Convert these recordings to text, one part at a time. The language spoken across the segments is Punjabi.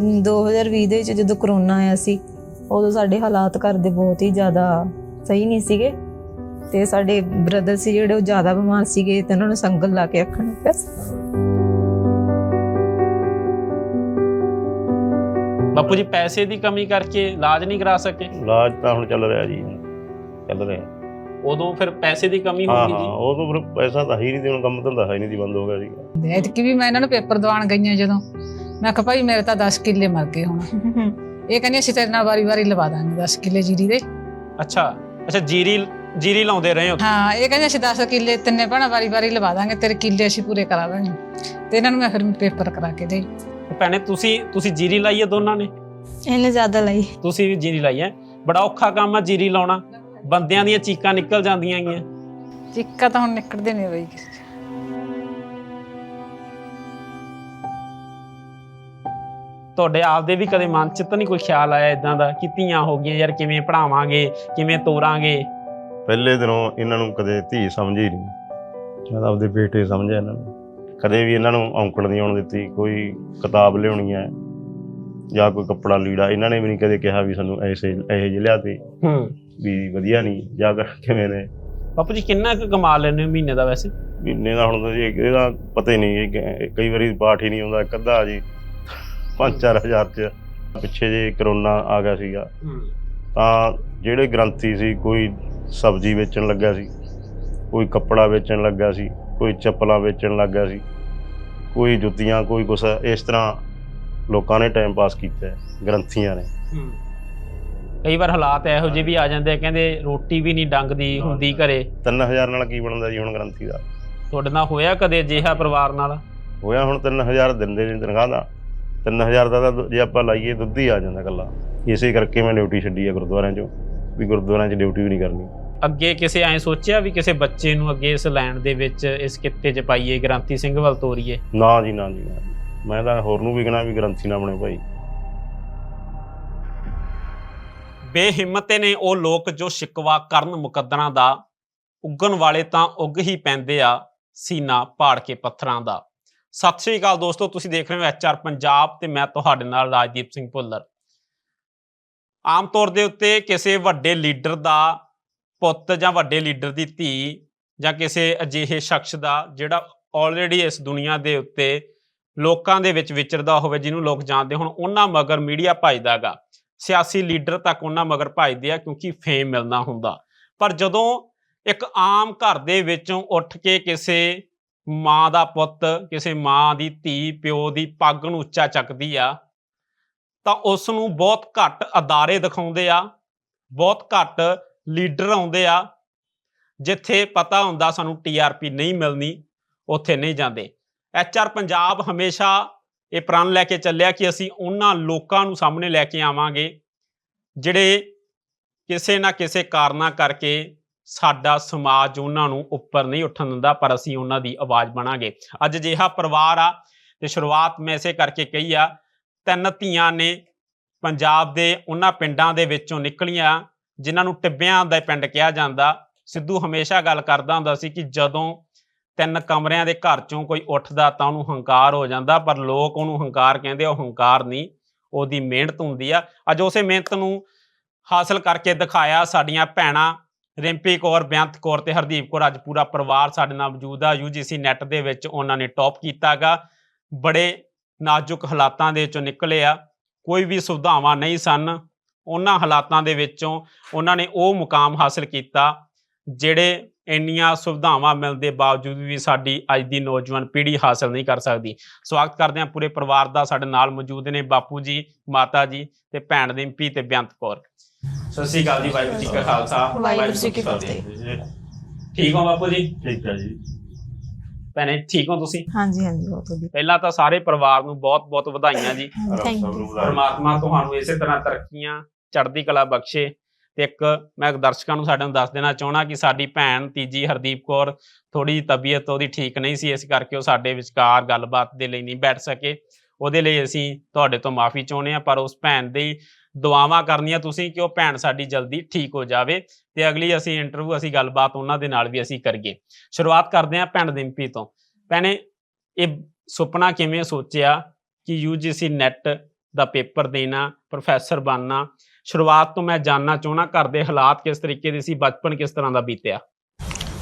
2020 ਦੇ ਵਿੱਚ ਜਦੋਂ ਕਰੋਨਾ ਆਇਆ ਸੀ ਉਦੋਂ ਸਾਡੇ ਹਾਲਾਤ ਘਰ ਦੇ ਬਹੁਤ ਹੀ ਜ਼ਿਆਦਾ ਸਹੀ ਨਹੀਂ ਸੀਗੇ। ਤੇ ਸਾਡੇ ਬ੍ਰਦਰ ਸੀ ਜਿਹੜੇ ਉਹ ਜ਼ਿਆਦਾ ਬਿਮਾਰ ਸੀਗੇ ਤੇ ਉਹਨਾਂ ਨੂੰ ਸੰਗਲ ਲਾ ਕੇ ਰੱਖਣਾ ਪਿਆ। ਬਾਪੂ ਜੀ ਪੈਸੇ ਦੀ ਕਮੀ ਕਰਕੇ ਇਲਾਜ ਨਹੀਂ ਕਰਾ ਸਕੇ? ਇਲਾਜ ਤਾਂ ਹੁਣ ਚੱਲ ਰਿਹਾ ਜੀ ਚੱਲ ਰਿਹਾ। ਉਦੋਂ ਫਿਰ ਪੈਸੇ ਦੀ ਕਮੀ ਹਾਂ ਹੋਗੀ ਹਾਂ ਜੀ? ਤਾਂ ਫਿਰ ਪੈਸਾ ਤਾਂ ਹੀ ਨਹੀਂ ਤੇ ਹੁਣ ਕੰਮ ਧੰਦਾ ਹੈ ਨਹੀਂ ਦੀ ਬੰਦ ਹੋ ਗਿਆ ਸੀਗਾ। ਐਤਕੀ ਵੀ ਮੈਂ ਇਹਨਾਂ ਨੂੰ ਪੇਪਰ ਦਵਾਉਣ ਗਈਆਂ ਜਦੋਂ। ਮੈਂ ਕਿਹਾ ਭਾਈ ਮੇਰੇ ਤਾਂ 10 ਕਿੱਲੇ ਮਰ ਗਏ ਹੁਣ। ਇਹ ਕਹਿੰਦੀ ਅਸੀਂ ਤੇਰੇ ਨਾਲ ਵਾਰੀ-ਵਾਰੀ ਲਵਾ ਦਾਂਗੇ 10 ਕਿੱਲੇ ਜੀਰੀ ਦੇ। ਅੱਛਾ ਅੱਛਾ ਜੀਰੀ ਜੀਰੀ ਲਾਉਂਦੇ ਰਹੇ ਹੋ? ਹਾਂ ਇਹ ਕਹਿੰਦੇ ਅਸੀਂ 10 ਕਿੱਲੇ ਤਿੰਨੇ ਭੈਣਾਂ ਵਾਰੀ-ਵਾਰੀ ਲਵਾ ਦਾਂਗੇ ਤੇਰੇ ਕਿੱਲੇ ਅਸੀਂ ਪੂਰੇ ਕਰਾ ਦਾਂਗੇ। ਤੇ ਇਹਨਾਂ ਨੂੰ ਮੈਂ ਫਿਰ ਪੇਪਰ ਕਰਾ ਕੇ ਦੇਈ। ਭੈਣੇ ਤੁਸੀਂ ਤੁਸੀਂ ਜੀਰੀ ਲਾਈ ਹੈ ਦੋਨਾਂ ਨੇ? ਇਹਨੇ ਜ਼ਿਆਦਾ ਲਈ। ਤੁਸੀਂ ਵੀ ਜੀਰੀ ਲਾਈ ਹੈ। ਬੜਾ ਔਖਾ ਕੰਮ ਆ ਜੀਰੀ ਲਾਉਣਾ। ਬੰਦਿਆਂ ਦੀਆਂ ਚੀਕਾਂ ਨਿਕਲ ਜਾਂਦੀਆਂ ਹੈਗੀਆਂ। ਚਿੱਕਾ ਤਾਂ ਹੁਣ ਨਿਕਲਦੇ ਨੇ ਬਈ। ਤੁਹਾਡੇ ਆਪਦੇ ਵੀ ਕਦੇ ਮਨ ਚ ਤਾਂ ਨਹੀਂ ਕੋਈ ਖਿਆਲ ਆਇਆ ਇਦਾਂ ਦਾ ਕਿ ਧੀਆਂ ਹੋ ਗਈਆਂ ਯਾਰ ਕਿਵੇਂ ਪੜਾਵਾਂਗੇ ਕਿਵੇਂ ਤੋਰਾਂਗੇ? ਪਹਿਲੇ ਦਿਨੋਂ ਇਹਨਾਂ ਨੂੰ ਕਦੇ ਧੀ ਸਮਝੀ ਨਹੀਂ ਮੈਂ ਤਾਂ ਆਪਦੇ ਬੇਟੇ ਸਮਝਿਆ ਇਹਨਾਂ ਨੂੰ। ਕਦੇ ਵੀ ਇਹਨਾਂ ਨੂੰ ਔਂਕੜ ਨਹੀਂ ਆਉਣ ਦਿੱਤੀ ਕੋਈ ਕਿਤਾਬ ਲਿਆਉਣੀ ਹੈ ਜਾਂ ਕੋਈ ਕੱਪੜਾ ਲੀੜਾ ਇਹਨਾਂ ਨੇ ਵੀ ਨਹੀਂ ਕਦੇ ਕਿਹਾ ਵੀ ਸਾਨੂੰ ਐਸੇ ਇਹੋ ਜਿਹੇ ਲਿਆ ਤੇ ਹੂੰ। ਵੀ ਵਧੀਆ ਨਹੀਂ ਜਾਂ ਕਿਵੇਂ ਨੇ। ਬਾਪੂ ਜੀ ਕਿੰਨਾ ਕੁ ਕਮਾ ਲੈਂਦੇ ਹੋ ਮਹੀਨੇ ਦਾ ਵੈਸੇ? ਮਹੀਨੇ ਦਾ ਹੁਣ ਤਾਂ ਜੀ ਇਹਦਾ ਪਤਾ ਹੀ ਨਹੀਂ ਇਹ ਕਿ- ਕਈ ਵਾਰੀ ਪਾਠ ਹੀ ਨਹੀਂ ਆਉਂਦਾ ਇੱਕ ਅੱਧਾ ਜੀ। 5-4000 ਚ ਪਿੱਛੇ ਜੇ ਕਰੋਨਾ ਆ ਗਿਆ ਸੀਗਾ ਤਾਂ ਜਿਹੜੇ ਗ੍ਰੰਥੀ ਸੀ ਕੋਈ ਸਬਜ਼ੀ ਵੇਚਣ ਲੱਗਾ ਸੀ ਕੋਈ ਕੱਪੜਾ ਵੇਚਣ ਲੱਗਾ ਸੀ ਕੋਈ ਚੱਪਲਾਂ ਵੇਚਣ ਲੱਗਾ ਸੀ ਕੋਈ ਜੁੱਤੀਆਂ ਕੋਈ ਕੁਛ ਇਸ ਤਰ੍ਹਾਂ ਲੋਕਾਂ ਨੇ ਟਾਈਮ ਪਾਸ ਕੀਤਾ ਗ੍ਰੰਥੀਆਂ ਨੇ। ਕਈ ਵਾਰ ਹਾਲਾਤ ਇਹੋ ਜਿਹੇ ਵੀ ਆ ਜਾਂਦੇ ਆ ਕਹਿੰਦੇ ਰੋਟੀ ਵੀ ਨਹੀਂ ਡੰਗਦੀ ਹੁੰਦੀ ਘਰੇ। 3000 ਨਾਲ ਕੀ ਬਣਦਾ ਜੀ ਹੁਣ ਗ੍ਰੰਥੀ ਦਾ? ਤੁਹਾਡੇ ਨਾਲ ਹੋਇਆ ਕਦੇ ਅਜਿਹਾ ਪਰਿਵਾਰ ਨਾਲ? ਹੋਇਆ ਹੁਣ 3000 ਦਿੰਦੇ ਨੇ ਤਨਖਾਹ ਦਾ। 3000 ਦਾ ਤਾਂ ਜੇ ਆਪਾਂ ਲਾਈਏ ਦੁੱਧ ਹੀ ਆ ਜਾਂਦਾ ਕੱਲਾ ਇਸੇ ਕਰਕੇ ਮੈਂ ਡਿਊਟੀ ਛੱਡੀ ਹੈ ਗੁਰਦੁਆਰਿਆਂ 'ਚੋਂ ਵੀ ਗੁਰਦੁਆਰਿਆਂ 'ਚ ਡਿਊਟੀ ਵੀ ਨਹੀਂ ਕਰਨੀ। ਅੱਗੇ ਕਿਸੇ ਐ ਸੋਚਿਆ ਵੀ ਕਿਸੇ ਬੱਚੇ ਨੂੰ ਅੱਗੇ ਇਸ ਲਾਈਨ ਦੇ ਵਿੱਚ ਇਸ ਕਿੱਤੇ 'ਚ ਪਾਈਏ ਗ੍ਰਾਂਤੀ ਸਿੰਘ ਵੱਲ ਤੋਰੀਏ? ਨਾ ਜੀ ਨਾ ਜੀ ਨਾ ਜੀ। ਮੈਂ ਤਾਂ ਹੋਰ ਨੂੰ ਵੀ ਕਹਣਾ ਵੀ ਗ੍ਰੰਥੀ ਨਾ ਬਣੇ ਭਾਈ। ਬੇਹਿੰਮਤੇ ਨੇ ਉਹ ਲੋਕ ਜੋ ਸ਼ਿਕਵਾ ਕਰਨ ਮੁਕੱਦਰਾਂ ਦਾ ਉੱਗਣ ਵਾਲੇ ਤਾਂ ਉੱਗ ਹੀ ਪੈਂਦੇ ਆ ਸੀਨਾ ਪਾੜ ਕੇ ਪੱਥਰਾਂ ਦਾ। ਸਤਿ ਸ੍ਰੀ ਅਕਾਲ ਦੋਸਤੋ, ਤੁਸੀਂ ਦੇਖ ਰਹੇ ਹੋ ਐਚਆਰ ਪੰਜਾਬ ਤੇ ਮੈਂ ਤੁਹਾਡੇ ਨਾਲ ਰਾਜਦੀਪ ਸਿੰਘ ਭੁੱਲਰ। ਆਮ ਤੌਰ ਦੇ ਉੱਤੇ ਕਿਸੇ ਵੱਡੇ ਲੀਡਰ ਦਾ ਪੁੱਤ ਜਾਂ ਵੱਡੇ ਲੀਡਰ ਦੀ ਧੀ ਜਾਂ ਕਿਸੇ ਅਜਿਹੇ ਸ਼ਖਸ ਦਾ ਜਿਹੜਾ ਆਲਰੇਡੀ ਇਸ ਦੁਨੀਆ ਦੇ ਉੱਤੇ ਲੋਕਾਂ ਦੇ ਵਿੱਚ ਵਿਚਰਦਾ ਹੋਵੇ, ਜਿਹਨੂੰ ਲੋਕ ਜਾਣਦੇ ਹੁਣ, ਉਹਨਾਂ ਮਗਰ ਮੀਡੀਆ ਭਜਦਾਗਾ ਸਿਆਸੀ ਲੀਡਰ ਤੱਕ ਉਹਨਾਂ ਮਗਰ ਭਜਦੇ ਆ ਕਿਉਂਕਿ ਫੇਮ ਮਿਲਣਾ ਹੁੰਦਾ। ਪਰ ਜਦੋਂ ਇੱਕ ਆਮ ਘਰ ਦੇ ਵਿੱਚੋਂ ਉੱਠ ਕੇ ਕਿਸੇ ਮਾਂ ਦਾ ਪੁੱਤ ਕਿਸੇ ਮਾਂ ਦੀ ਧੀ, ਪਿਓ ਦੀ ਪੱਗ ਨੂੰ ਉੱਚਾ ਚੱਕਦੀ ਆ, ਤਾਂ ਉਸ ਨੂੰ ਬਹੁਤ ਘੱਟ ਅਦਾਰੇ ਦਿਖਾਉਂਦੇ ਆ, ਬਹੁਤ ਘੱਟ ਲੀਡਰ ਆਉਂਦੇ ਆ, ਜਿੱਥੇ ਪਤਾ ਹੁੰਦਾ ਸਾਨੂੰ ਟੀਆਰਪੀ ਨਹੀਂ ਮਿਲਣੀ, ਉੱਥੇ ਨਹੀਂ ਜਾਂਦੇ। ਐਚਆਰ ਪੰਜਾਬ ਹਮੇਸ਼ਾ ਇਹ ਪ੍ਰਣ ਲੈ ਕੇ ਚੱਲਿਆ ਕਿ ਅਸੀਂ ਉਹਨਾਂ ਲੋਕਾਂ ਨੂੰ ਸਾਹਮਣੇ ਲੈ ਕੇ ਆਵਾਂਗੇ, ਜਿਹੜੇ ਕਿਸੇ ਨਾ ਕਿਸੇ ਕਾਰਨਾ ਕਰਕੇ ਸਾਡਾ ਸਮਾਜ ਉਹਨਾਂ ਨੂੰ ਉੱਪਰ ਨਹੀਂ ਉੱਠਣ ਦਿੰਦਾ, ਪਰ ਅਸੀਂ ਉਹਨਾਂ ਦੀ ਆਵਾਜ਼ ਬਣਾਂਗੇ। ਅੱਜ ਅਜਿਹਾ ਪਰਿਵਾਰ ਆ, ਤੇ ਸ਼ੁਰੂਆਤ ਮੈਂ ਇਸੇ ਕਰਕੇ ਕਹੀ ਆ, ਤਿੰਨ ਧੀਆਂ ਨੇ ਪੰਜਾਬ ਦੇ ਉਹਨਾਂ ਪਿੰਡਾਂ ਦੇ ਵਿੱਚੋਂ ਨਿਕਲੀਆਂ, ਜਿਨ੍ਹਾਂ ਨੂੰ ਟਿੱਬਿਆਂ ਦਾ ਪਿੰਡ ਕਿਹਾ ਜਾਂਦਾ। ਸਿੱਧੂ ਹਮੇਸ਼ਾ ਗੱਲ ਕਰਦਾ ਹੁੰਦਾ ਸੀ ਕਿ ਜਦੋਂ ਤਿੰਨ ਕਮਰਿਆਂ ਦੇ ਘਰ ਚੋਂ ਕੋਈ ਉੱਠਦਾ ਤਾਂ ਉਹਨੂੰ ਹੰਕਾਰ ਹੋ ਜਾਂਦਾ, ਪਰ ਲੋਕ ਉਹਨੂੰ ਹੰਕਾਰ ਕਹਿੰਦੇ ਉਹ ਹੰਕਾਰ ਨਹੀਂ, ਉਹਦੀ ਮਿਹਨਤ ਹੁੰਦੀ ਆ। ਅੱਜ ਉਸੇ ਮਿਹਨਤ ਨੂੰ ਹਾਸਲ ਕਰਕੇ ਦਿਖਾਇਆ ਸਾਡੀਆਂ ਭੈਣਾਂ ਰਿੰਪੀ ਕੌਰ, ਬੇਅੰਤ ਕੌਰ ਤੇ ਹਰਦੀਪ ਕੌਰ ਅੱਜ ਪੂਰਾ ਪਰਿਵਾਰ ਸਾਡੇ ਨਾਲ ਮੌਜੂਦ ਆ। UGC ਨੈਟ ਦੇ ਵਿੱਚ ਉਹਨਾਂ ਨੇ ਟੌਪ ਕੀਤਾਗਾ। ਬੜੇ ਨਾਜ਼ੁਕ ਹਾਲਾਤਾਂ ਦੇ ਵਿੱਚੋਂ ਨਿਕਲੇ ਆ। ਕੋਈ ਵੀ ਸੁਵਿਧਾਵਾਂ ਨਹੀਂ ਸਨ। ਉਹਨਾਂ ਹਾਲਾਤਾਂ ਦੇ ਵਿੱਚੋਂ ਉਹਨਾਂ ਨੇ ਉਹ ਮੁਕਾਮ ਹਾਸਲ ਕੀਤਾ ਜਿਹੜੇ ਇੰਨੀਆਂ ਸੁਵਿਧਾਵਾਂ ਮਿਲਣ ਦੇ ਬਾਵਜੂਦ ਵੀ ਸਾਡੀ ਅੱਜ ਦੀ ਨੌਜਵਾਨ ਪੀੜ੍ਹੀ ਹਾਸਲ ਨਹੀਂ ਕਰ ਸਕਦੀ। ਸਵਾਗਤ ਕਰਦੇ ਹਾਂ ਪੂਰੇ ਪਰਿਵਾਰ ਦਾ ਸਾਡੇ ਨਾਲ ਮੌਜੂਦ ਨੇ ਬਾਪੂ ਜੀ, ਮਾਤਾ ਜੀ ਤੇ ਭੈਣ ਰਿੰਪੀ ਤੇ ਬੇਅੰਤ ਕੌਰ। ਸਤਿ ਸ਼੍ਰੀ ਅਕਾਲ ਜੀ ਵਾਹਿਗੁਰੂ ਜੀ ਕਾ ਖਾਲਸਾ ਵਾਹਿਗੁਰੂ ਜੀ ਕੀ ਫਤਿਹ। ਠੀਕ ਹੋ ਬਾਪੂ ਜੀ? ਠੀਕ ਹੈ ਜੀ। ਭੈਣੇ ਠੀਕ ਹੋ ਤੁਸੀਂ? ਹਾਂਜੀ ਹਾਂਜੀ ਬਹੁਤ ਵਧੀਆ। ਪਹਿਲਾਂ ਤਾਂ ਸਾਰੇ ਪਰਿਵਾਰ ਨੂੰ ਬਹੁਤ-ਬਹੁਤ ਵਧਾਈਆਂ ਜੀ। ਥੈਂਕ ਯੂ ਪਰਮਾਤਮਾ ਤੁਹਾਨੂੰ ਇਸੇ ਤਰ੍ਹਾਂ ਤਰੱਕੀਆਂ ਚੜ੍ਹਦੀ ਕਲਾ ਬਖਸ਼ੇ। ਤੇ ਇੱਕ ਮੈਂ ਦਰਸ਼ਕਾਂ ਨੂੰ ਸਾਡੇ ਨੂੰ ਦੱਸ ਦੇਣਾ ਚਾਹਣਾ ਕਿ ਸਾਡੀ ਭੈਣ ਤੀਜੀ ਹਰਦੀਪ ਕੌਰ ਥੋੜੀ ਜਿਹੀ ਤਬੀਅਤ ਉਹਦੀ ਠੀਕ ਨਹੀਂ ਸੀ ਇਸ ਕਰਕੇ ਉਹ ਸਾਡੇ ਵਿਚਕਾਰ ਗੱਲਬਾਤ ਦੇ ਲਈ ਨਹੀਂ ਬੈਠ ਸਕੇ। ਉਹਦੇ ਲਈ ਅਸੀਂ ਤੁਹਾਡੇ ਤੋਂ ਮਾਫੀ ਚਾਹੁੰਦੇ ਹਾਂ, ਪਰ ਉਸ ਭੈਣ ਦੀ ਦੁਆਵਾਂ ਕਰਨੀਆਂ ਤੁਸੀਂ ਕਿ ਉਹ ਭੈਣ ਸਾਡੀ ਜਲਦੀ ਠੀਕ ਹੋ ਜਾਵੇ ਤੇ ਅਗਲੀ ਅਸੀਂ ਇੰਟਰਵਿਊ ਅਸੀਂ ਗੱਲਬਾਤ ਉਹਨਾਂ ਦੇ ਨਾਲ ਵੀ ਅਸੀਂ ਕਰੀਏ। ਸ਼ੁਰੂਆਤ ਕਰਦੇ ਹਾਂ ਭੈਣ ਦਿੰਪੀ ਤੋਂ। ਭੈਣੇ, ਇਹ ਸੁਪਨਾ ਕਿਵੇਂ ਸੋਚਿਆ ਕਿ UGC ਨੈਟ ਦਾ ਪੇਪਰ ਦੇਣਾ ਪ੍ਰੋਫੈਸਰ ਬਣਨਾ? ਸ਼ੁਰੂਆਤ ਤੋਂ ਮੈਂ ਜਾਨਣਾ ਚਾਹਣਾ ਘਰ ਦੇ ਹਾਲਾਤ ਕਿਸ ਤਰੀਕੇ ਦੇ ਸੀ, ਬਚਪਨ ਕਿਸ ਤਰ੍ਹਾਂ ਦਾ ਬੀਤਿਆ?